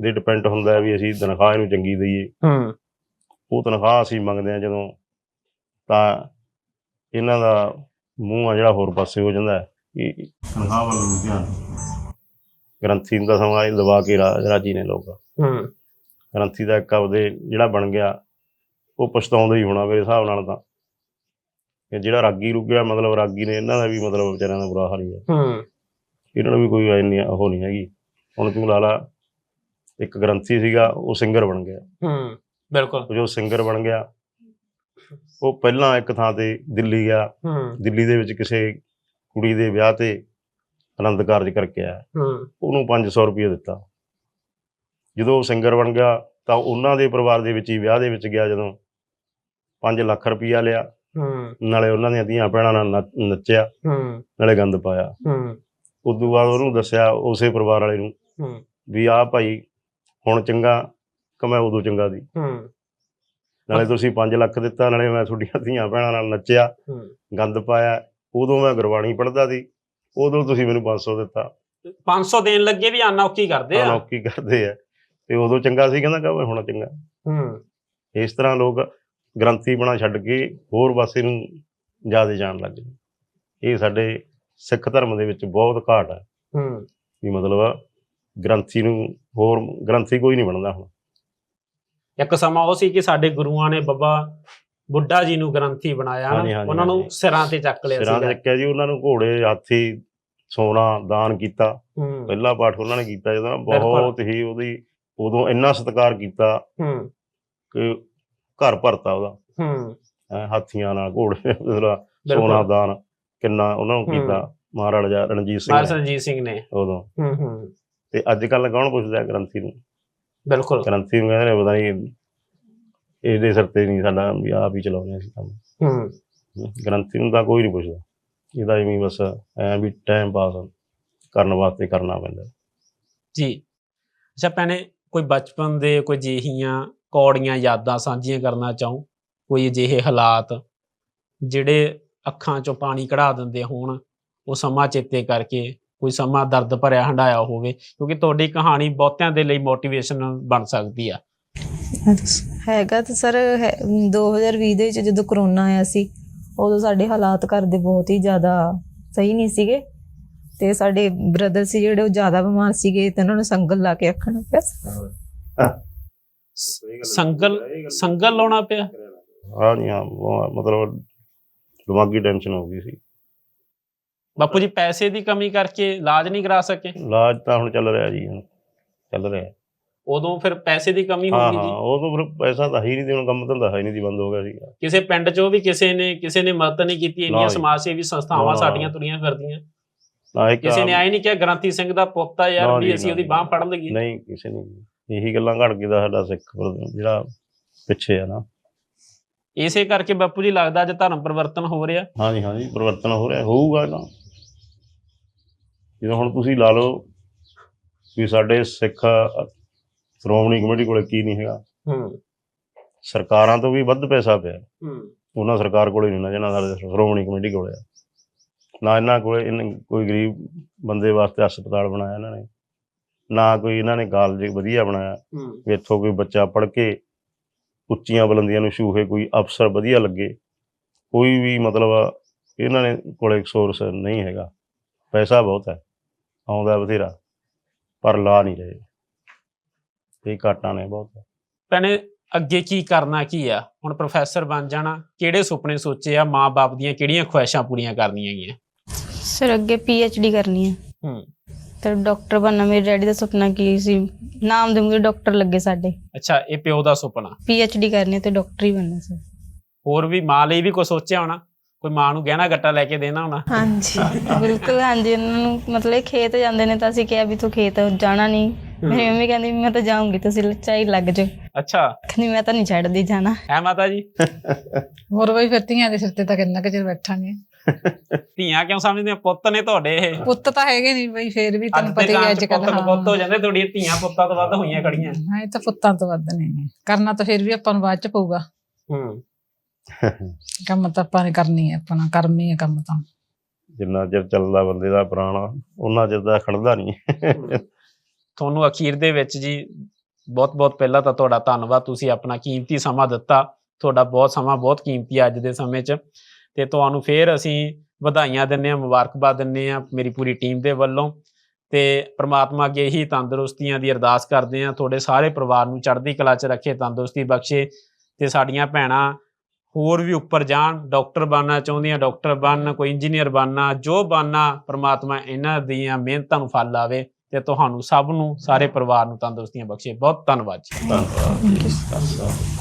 ਦੇ ਡਿਪੈਂਡ ਹੁੰਦਾ ਹੈ ਵੀ ਅਸੀਂ ਤਨਖਾਹ ਇਹਨੂੰ ਚੰਗੀ ਦਈਏ। ਹੂੰ। ਉਹ ਤਨਖਾਹ ਅਸੀਂ ਮੰਗਦੇ ਆ ਜਦੋਂ ਤਾਂ ਇਹਨਾਂ ਦਾ ਮੂੰਹ ਆ ਜਿਹੜਾ ਹੋਰ ਪਾਸੇ ਹੋ ਜਾਂਦਾ ਹੈ। ਕਿ ਤਨਖਾਹ ਵੱਲ ਨੂੰ ਧਿਆਨ। ਗ੍ਰੰਥੀ ਦਾ ਸਮਾਂ ਇਹ ਦਬਾ ਕੇ ਰਾਜੀ ਨੇ ਲੋਕ। ਹੂੰ। ਗ੍ਰੰਥੀ ਦਾ ਆਪਦੇ ਜਿਹੜਾ ਬਣ ਗਿਆ ਉਹ ਪਛਤਾਉਂਦਾ ਹੀ ਹੋਣਾ ਮੇਰੇ ਹਿਸਾਬ ਨਾਲ ਤਾਂ। ਕਿ ਜਿਹੜਾ ਰਾਗੀ ਰੁਕਿਆ ਮਤਲਬ ਰਾਗੀ ਨੇ ਇਹਨਾਂ ਦਾ ਵੀ ਮਤਲਬ ਵਿਚਾਰਿਆਂ ਦਾ ਬੁਰਾ ਹਾਲ ਹੀ ਹੈ ਹੂੰ। ਇਹਨਾਂ ਨੂੰ ਵੀ ਕੋਈ ਇੰਨੀ ਉਹ ਨਹੀਂ ਹੈਗੀ। ਹੁਣ ਤੂੰ ਲਾ ਲਾ ਇੱਕ ਗ੍ਰੰਥੀ ਸੀਗਾ ਉਹ ਸਿੰਗਰ ਬਣ ਗਿਆ। ਹੂੰ ਬਿਲਕੁਲ। ਉਹ ਜੋ ਸਿੰਗਰ ਬਣ ਗਿਆ ਉਹ ਪਹਿਲਾਂ ਇੱਕ ਥਾਂ ਤੇ ਦਿੱਲੀ ਗਿਆ। ਹੂੰ। ਦਿੱਲੀ ਦੇ ਵਿੱਚ ਕਿਸੇ ਕੁੜੀ ਦੇ ਵਿਆਹ ਤੇ ਆਨੰਦ ਕਾਰਜ ਕਰਕੇ ਆਇਆ। ਹੂੰ। ਉਹਨੂੰ 500 ਰੁਪਏ ਦਿੱਤਾ। ਜਦੋਂ ਸਿੰਗਰ ਬਣ ਗਿਆ ਤਾਂ ਉਹਨਾਂ ਦੇ ਪਰਿਵਾਰ ਦੇ ਵਿੱਚ ਹੀ ਵਿਆਹ ਦੇ ਵਿੱਚ ਗਿਆ ਜਦੋਂ। 5 ਲੱਖ ਰੁਪਇਆ ਲਿਆ। ਹੂੰ। ਨਾਲੇ ਉਹਨਾਂ ਦੀਆਂ ਧੀਆਂ ਭੈਣਾਂ ਨਾਲ ਨੱਚ- ਨੱਚਿਆ। ਹੂੰ। ਨਾਲੇ ਗੰਦ ਪਾਇਆ। ਹੂੰ। ਉਸ ਤੋਂ ਬਾਅਦ ਉਹਨੂੰ ਦੱਸਿਆ ਉਸੇ ਪਰਿਵਾਰ ਵਾਲੇ ਨੂੰ ਹੂੰ। ਵੀ ਆਹ ਭਾਈ ਹੁਣ ਚੰਗਾ ਕਿ ਮੈਂ ਉਦੋਂ ਚੰਗਾ ਸੀ। ਹੂੰ। ਨਾਲੇ ਤੁਸੀਂ 5 ਲੱਖ ਦਿੱਤਾ ਨਾਲੇ ਮੈਂ ਤੁਹਾਡੀਆਂ ਧੀਆਂ ਭੈਣਾਂ ਨਾਲ ਨੱਚਿਆ ਹੂੰ। ਗੰਦ ਪਾਇਆ। ਉਦੋਂ ਮੈਂ ਗੁਰਬਾਣੀ ਪੜ੍ਹਦਾ ਸੀ। ਉਦੋਂ ਤੁਸੀਂ ਮੈਨੂੰ 500 ਦਿੱਤਾ। 500 ਦੇਣ ਲੱਗੇ ਵੀ ਅਨੌਖੀ ਕਰਦੇ ਆ। ਨੌਕੀ ਕਰਦੇ ਆ। ਤੇ ਉਦੋਂ ਚੰਗਾ ਸੀ ਕਹਿੰਦਾ ਕਹੇ ਹੁਣ ਚੰਗਾ। ਹੂੰ। ਇਸ ਤਰ੍ਹਾਂ ਲੋਕ ਗ੍ਰੰਥੀ ਬਣਾ ਛੱਡ ਕੇ ਹੋਰ ਪਾਸੇ ਨੂੰ ਜ਼ਿਆਦਾ ਜਾਣ ਲੱਗ ਗਏ। ਇਹ ਸਾਡੇ ਸਿੱਖ ਧਰਮ ਦੇ ਵਿੱਚ ਬਹੁਤ ਘਾਟ ਹੈ। ਹੂੰ। ਵੀ ਮਤਲਬ ਗ੍ਰੰਥੀ ਨੂੰ ਹੋਰ ਗ੍ਰੰਥੀ ਕੋਈ ਨਹੀਂ ਬਣਦਾ ਹੁਣ। ਇੱਕ ਸਮਾਂ ਉਹ ਸੀ ਕਿ ਸਾਡੇ ਗੁਰੂਆਂ ਨੇ ਬੱਬਾ ਬੁੱਢਾ ਜੀ ਨੂੰ ਗ੍ਰੰਥੀ ਬਣਾਇਆ ਉਹਨਾਂ ਨੂੰ। ਸਿਰਾਂ ਤੇ ਚੱਕ ਲਿਆ ਸਿਰਾਂ ਤੇ ਚੱਕਿਆ ਜੀ ਉਹਨਾਂ ਨੂੰ ਘੋੜੇ ਹਾਥੀ ਸੋਨਾ ਦਾਨ ਕੀਤਾ। ਪਹਿਲਾ ਪਾਠ ਉਹਨਾਂ ਨੇ ਕੀਤਾ ਬਿਲਕੁਲ। ਬਹੁਤ ਹੀ ਉਹਦੀ ਉਦੋਂ ਇੰਨਾ ਸਤਿਕਾਰ ਕੀਤਾ ਹੂੰ। ਕਿ ਘਰ ਭਰਤਾ ਉਹਦਾ। ਹੂੰ। ਹਾਥੀਆਂ ਨਾਲ ਘੋੜੇ ਉਹਦਾ ਬਿਲਕੁਲ। ਸੋਨਾ ਦਾਨ ਕਿੰਨਾ ਉਹਨਾਂ ਨੂੰ। ਕੀਤਾ। ਮਹਾਰਾਜਾ ਰਣਜੀਤ ਸਿੰਘ ਮਹਾਰਾਜ ਨੇ ਰਣਜੀਤ ਸਿੰਘ ਨੇ। ਉਦੋਂ। ਹੂੰ ਹੂੰ। ਤੇ ਅੱਜ ਕੱਲ ਕੌਣ ਪੁੱਛਦਾ ਗ੍ਰੰਥੀ ਨੂੰ? ਬਿਲਕੁਲ। ਗ੍ਰੰਥੀ ਨੂੰ ਕਹਿੰਦੇ ਨੇ ਪਤਾ ਨਹੀਂ ਇਹਦੇ ਸਿਰ ਤੇ ਨਹੀਂ ਸਾਡਾ ਵੀ ਆਪ ਹੀ ਚਲਾਉਂਦੇ ਅਸੀਂ ਕੰਮ। ਹੂੰ। ਗ੍ਰੰਥੀ ਨੂੰ ਤਾਂ ਕੋਈ ਨਹੀਂ ਪੁੱਛਦਾ। ਇਹਦਾ ਐਵੇਂ ਬਸ ਐ ਵੀ ਟਾਈਮ ਪਾਸ ਕਰਨ ਵਾਸਤੇ ਕਰਨਾ ਪੈਂਦਾ। ਜੀ। ਅੱਛਾ ਭੈਣੇ ਕੋਈ ਬਚਪਨ ਦੇ ਕੋਈ ਜਿਹੀਆਂ ਕੌੜੀਆਂ ਯਾਦਾਂ ਸਾਂਝੀਆਂ ਕਰਨਾ ਚਾਹੂੰ? ਕੋਈ ਅਜਿਹੇ ਹਾਲਾਤ ਜਿਹੜੇ ਅੱਖਾਂ ਚੋਂ ਪਾਣੀ ਕਢਾ ਦਿੰਦੇ ਹੋਣ, ਉਹ ਸਮਾਂ ਚੇਤੇ ਕਰਕੇ, ਕੋਈ ਸਮਾਂ ਦਰਦ ਭਰਿਆ ਹੰਡਾਇਆ ਹੋਵੇ? ਕਿਉਂਕਿ ਤੁਹਾਡੀ ਕਹਾਣੀ ਬਹੁਤਿਆਂ ਦੇ ਲਈ ਮੋਟੀਵੇਸ਼ਨ ਬਣ ਸਕਦੀ ਆ। ਹੈਗਾ ਤਾਂ ਸਰ 2020 ਦੇ ਵਿੱਚ ਜਦੋਂ ਕਰੋਨਾ ਆਇਆ ਸੀ, ਉਦੋਂ ਸਾਡੇ ਹਾਲਾਤ ਘਰ ਦੇ ਬਹੁਤ ਹੀ ਜ਼ਿਆਦਾ ਸਹੀ ਨਹੀਂ ਸੀਗੇ। ਤੇ ਸਾਡੇ ਬ੍ਰਦਰ ਸੀ ਜਿਹੜੇ ਉਹ ਜ਼ਿਆਦਾ ਬਿਮਾਰ ਸੀਗੇ ਤੇ ਉਹਨਾਂ ਨੂੰ ਸੰਗਲ ਲਾ ਕੇ ਰੱਖਣਾ ਪਿਆ। ਸੰਗਲ ਸੰਗਲ ਲਾਉਣਾ ਪਿਆ? ਹਾਂ ਜੀ ਹਾਂ ਮਤਲਬ ਦਿਮਾਗੀ ਟੈਨਸ਼ਨ ਹੋ ਗਈ ਸੀ। ਬਾਪੂ ਜੀ ਪੈਸੇ ਦੀ ਕਮੀ ਕਰਕੇ ਇਲਾਜ ਨਹੀਂ ਕਰਾ ਸਕੇ? ਇਲਾਜ ਤਾਂ ਹੁਣ ਚੱਲ ਰਿਹਾ ਜੀ ਹੁਣ ਚੱਲ ਰਿਹਾ। ਉਦੋਂ ਫਿਰ ਪੈਸੇ ਦੀ ਕਮੀ ਹੋ ਹਾਂ ਗਈ ਹਾਂ ਜੀ? ਉਹ ਤਾਂ ਫਿਰ ਪੈਸਾ ਤਾਂ ਹੈ ਹੀ ਨਹੀਂ ਤੇ ਹੁਣ ਕੰਮ ਧੰਦਾ ਹੈ ਹੀ ਨਹੀਂ ਸੀ ਬੰਦ ਹੋ ਗਿਆ ਸੀਗਾ। ਕਿਸੇ ਪਿੰਡ 'ਚੋਂ ਵੀ ਕਿਸੇ ਨੇ ਕਿਸੇ ਨੇ ਮਦਦ ਨਹੀਂ ਕੀਤੀ ਇੰਨੀਆਂ। ਸਮਾਜ ਸੇਵੀ ਸੰਸਥਾਵਾਂ। ਸਾਡੀਆਂ ਤੁਰੀਆਂ ਫਿਰਦੀਆਂ। ਨਾ ਇੱਕ ਕਿਸੇ ਨੇ ਆਏ ਨਹੀਂ ਕਿਹਾ ਗ੍ਰੰਥੀ ਸਿੰਘ ਦਾ ਪੁੱਤ ਆ ਯਾਰ ਵੀ ਅਸੀਂ ਉਹਦੀ। ਬਾਹ ਫੜ ਲਈਏ ਨਹੀਂ ਕਿਸੇ ਨੇ। ਇਹੀ ਗੱਲਾਂ ਘੜ ਕੇ ਦਾ ਸਾਡਾ ਸਿੱਖ ਜਿਹੜਾ ਪਿੱਛੇ ਆ ਨਾ। ਇਸੇ ਕਰਕੇ ਬਾਪੂ ਜੀ ਲੱਗਦਾ ਅੱਜ ਧਰਮ ਪਰਿਵਰਤਨ ਹੋ ਰਿਹਾ। ਹਾਂਜੀ ਹਾਂਜੀ ਪਰਿਵਰਤਨ ਹੋ ਰਿਹਾ ਹੋਊਗਾ ਨਾ ਜਦੋਂ ਹੁਣ ਤੁਸੀਂ ਲਾ ਲਓ ਵੀ ਸਾਡੇ ਸਿੱਖ ਸ਼੍ਰੋਮਣੀ ਕਮੇਟੀ ਕੋਲੇ ਕੀ ਨਹੀਂ ਹੈਗਾ। ਹੂੰ। ਸਰਕਾਰਾਂ ਤੋਂ ਵੀ ਵੱਧ ਪੈਸਾ ਪਿਆ। ਹੂੰ। ਉਹਨਾਂ ਸਰਕਾਰ ਕੋਲੇ ਨਹੀਂ ਨਾ ਜਿਹਨਾਂ ਦਾ ਸ਼੍ਰੋਮਣੀ ਕਮੇਟੀ ਕੋਲੇ ਆ। ਨਾ ਇਹਨਾਂ ਕੋਲੇ ਇਹਨੇ ਕੋਈ ਗਰੀਬ ਬੰਦੇ ਵਾਸਤੇ ਹਸਪਤਾਲ ਬਣਾਇਆ ਇਹਨਾਂ ਨੇ ਨਾ ਕੋਈ ਇਹਨਾਂ ਨੇ ਕਾਲਜ ਵਧੀਆ ਬਣਾਇਆ ਹੂੰ। ਵੀ ਇੱਥੋਂ ਕੋਈ ਬੱਚਾ ਪੜ੍ਹ ਕੇ ਉੱਚੀਆਂ ਬੁਲੰਦੀਆਂ ਨੂੰ ਛੂਹੇ ਕੋਈ ਅਫਸਰ ਵਧੀਆ ਲੱਗੇ ਕੋਈ ਵੀ ਮਤਲਬ ਇਹਨਾਂ ਨੇ ਕੋਲੇ ਸੋਰਸ ਨਹੀਂ ਹੈਗਾ ਪੈਸਾ ਬਹੁਤ ਹੈ ਆਉਂਦਾ ਬਥੇਰਾ ਪਰ ਲਾ ਨਹੀਂ ਰਹੇ। ਇਹ ਘਾਟਾਂ ਨੇ ਬਹੁਤ। ਭੈਣੇ ਅੱਗੇ ਕੀ ਕਰਨਾ ਕੀ ਆ? ਹੁਣ ਪ੍ਰੋਫੈਸਰ ਬਣ ਜਾਣਾ ਕਿਹੜੇ ਸੁਪਨੇ ਸੋਚੇ ਆ ਮਾਂ-ਬਾਪ ਦੀਆਂ ਕਿਹੜੀਆਂ ਖੁਆਇਸ਼ਾਂ ਪੂਰੀਆਂ ਕਰਨੀਆਂ ਹੈਗੀਆਂ ਸਰ ਅੱਗੇ ਡੀ ਕਰਨੀ ਹੈ। ਹੂੰ। ਤੇ ਡਾਕਟਰ ਬਣਨਾ ਮੇਰੇ ਡੈਡੀ ਦਾ ਸੁਪਨਾ ਕੀ ਸੀ? ਨਾਮ ਦੇਵਾਂਗੇ ਡਾਕਟਰ ਲੱਗੇ ਸਾਡੇ। ਅੱਛਾ ਇਹ ਪਿਓ ਦਾ ਸੁਪਨਾ। ਡੀ ਕਰਨੀ ਹੈ ਤੇ ਡਾਕਟਰ ਹੀ ਬਣਨਾ ਸਰ। ਹੋਰ ਵੀ ਮਾਂ ਲਈ ਵੀ ਕੁਝ ਸੋਚਿਆ ਹੋਣਾ? ਕੋਈ ਮਾਂ ਨੂੰ ਗਹਿਣਾ ਗੱਟਾ ਲੈ ਕੇ ਦੇਣਾ ਹੋਣਾ? ਹਾਂਜੀ। ਬਿਲਕੁਲ ਹਾਂਜੀ। ਉਹਨਾਂ ਨੂੰ ਮਤਲਬ ਇਹ ਖੇਤ ਜਾਂਦੇ ਨੇ ਤਾਂ ਅਸੀਂ ਕਿਹਾ ਵੀ ਤੂੰ ਖੇਤ ਜਾਣਾ ਨਹੀਂ। ਮੇਰੀ ਮੰਮੀ ਕਹਿੰਦੀ ਵੀ ਮੈਂ ਤਾਂ ਜਾਊਂਗੀ ਤੁਸੀਂ ਚਾਹੀ ਲੱਗ ਜਾਓ। ਅੱਛਾ। ਕਹਿੰਦੀ ਮੈਂ ਤਾਂ ਨਹੀਂ ਛੱਡਦੀ ਜਾਣਾ। ਹੈ ਮਾਤਾ ਜੀ? ਹੋਰ ਬਈ ਫਿਰ ਧੀਆਂ ਦੇ ਸਿਰ ਤੇ ਤਾਂ ਕਿੰਨਾ ਕੁ ਚਿਰ ਬੈਠਾਂਗੇ। ਧੀਆਂ ਕਿਉਂ ਸਮਝਦੇ ਆ? ਪੁੱਤ ਨੇ ਤੁਹਾਡੇ। ਇਹ ਪੁੱਤ ਤਾਂ ਹੈਗੇ ਨਹੀਂ ਬਈ ਫੇਰ ਵੀ ਤੁਹਾਨੂੰ ਦੇ ਪਤਾ ਹੀ ਅੱਜ 'ਚ ਕੱਲ ਪੁੱਤ ਪੁੱਤ ਹੋ ਜਾਂਦੇ ਤੁਹਾਡੀਆਂ ਧੀਆਂ ਪੁੱਤਾਂ ਤੋਂ ਵੱਧ ਹੋਈਆਂ ਖੜੀਆਂ। ਹਾਂ ਇਹ ਤਾਂ ਪੁੱਤਾਂ ਤੋਂ ਵੱਧ ਨਹੀਂ ਕਰਨਾ ਤਾਂ ਫਿਰ ਵੀ ਆਪਾਂ ਨੂੰ ਬਾਅਦ ਚ ਪਊਗਾ। ਹੂੰ। ਕੰਮ ਤਾਂ ਆਪਾਂ ਨੇ ਕਰਨੀ ਹੈ ਆਪਣਾ ਕਰਮੀ ਹੈ ਕੰਮ ਤਾਂ। ਜਿੰਨਾ ਚਿਰ ਚੱਲਦਾ ਬੰਦੇ ਦਾ ਪੁਰਾਣਾ ਉਹਨਾਂ ਚਿਰ ਦਾ ਖੜਦਾ ਨਹੀਂ ਤੁਹਾਨੂੰ ਅਖੀਰ ਦੇ ਵਿੱਚ ਜੀ ਬਹੁਤ-ਬਹੁਤ ਪਹਿਲਾਂ ਤਾਂ ਤੁਹਾਡਾ ਧੰਨਵਾਦ। ਤੁਸੀਂ ਆਪਣਾ ਕੀਮਤੀ ਸਮਾਂ ਦਿੱਤਾ। ਤੁਹਾਡਾ ਬਹੁਤ ਸਮਾਂ ਬਹੁਤ ਕੀਮਤੀ ਹੈ ਅੱਜ ਦੇ ਸਮੇਂ 'ਚ। ਤੇ ਤੁਹਾਨੂੰ ਫੇਰ ਅਸੀਂ ਵਧਾਈਆਂ ਦਿੰਨੇ ਆ ਮੁਬਾਰਕਬਾਦ ਦਿੰਨੇ ਆ ਮੇਰੀ ਪੂਰੀ ਟੀਮ ਦੇ ਵੱਲੋਂ ਤੇ ਪ੍ਰਮਾਤਮਾ ਅੱਗੇ ਹੀ ਤੰਦਰੁਸਤੀਆਂ ਦੀ ਅਰਦਾਸ ਕਰਦੇ ਆ ਤੁਹਾਡੇ ਸਾਰੇ ਪਰਿਵਾਰ ਨੂੰ ਚੜ੍ਹਦੀ ਕਲਾ 'ਚ ਰੱਖੇ, ਤੰਦਰੁਸਤੀ ਬਖਸ਼ੇ ਤੇ ਸਾਡੀਆਂ ਭੈਣਾਂ ਹੋਰ ਵੀ ਉੱਪਰ ਜਾਣ, ਡਾਕਟਰ ਬਣਨਾ ਚਾਹੁੰਦੀਆਂ, ਡਾਕਟਰ ਬਣਨ ਕੋਈ ਇੰਜੀਨੀਅਰ ਬਣਨਾ, ਜੋ ਬਣਨਾ ਪ੍ਰਮਾਤਮਾ ਇਹਨਾਂ ਦੀਆਂ ਮਿਹਨਤਾਂ ਨੂੰ ਫਲ ਆਵੇ ਤੇ ਤੁਹਾਨੂੰ ਸਭ ਨੂੰ, ਸਾਰੇ ਪਰਿਵਾਰ ਨੂੰ ਤੰਦਰੁਸਤੀਆਂ ਬਖਸ਼ੇ। ਬਹੁਤ ਧੰਨਵਾਦ ਜੀ। ਧੰਨਵਾਦ।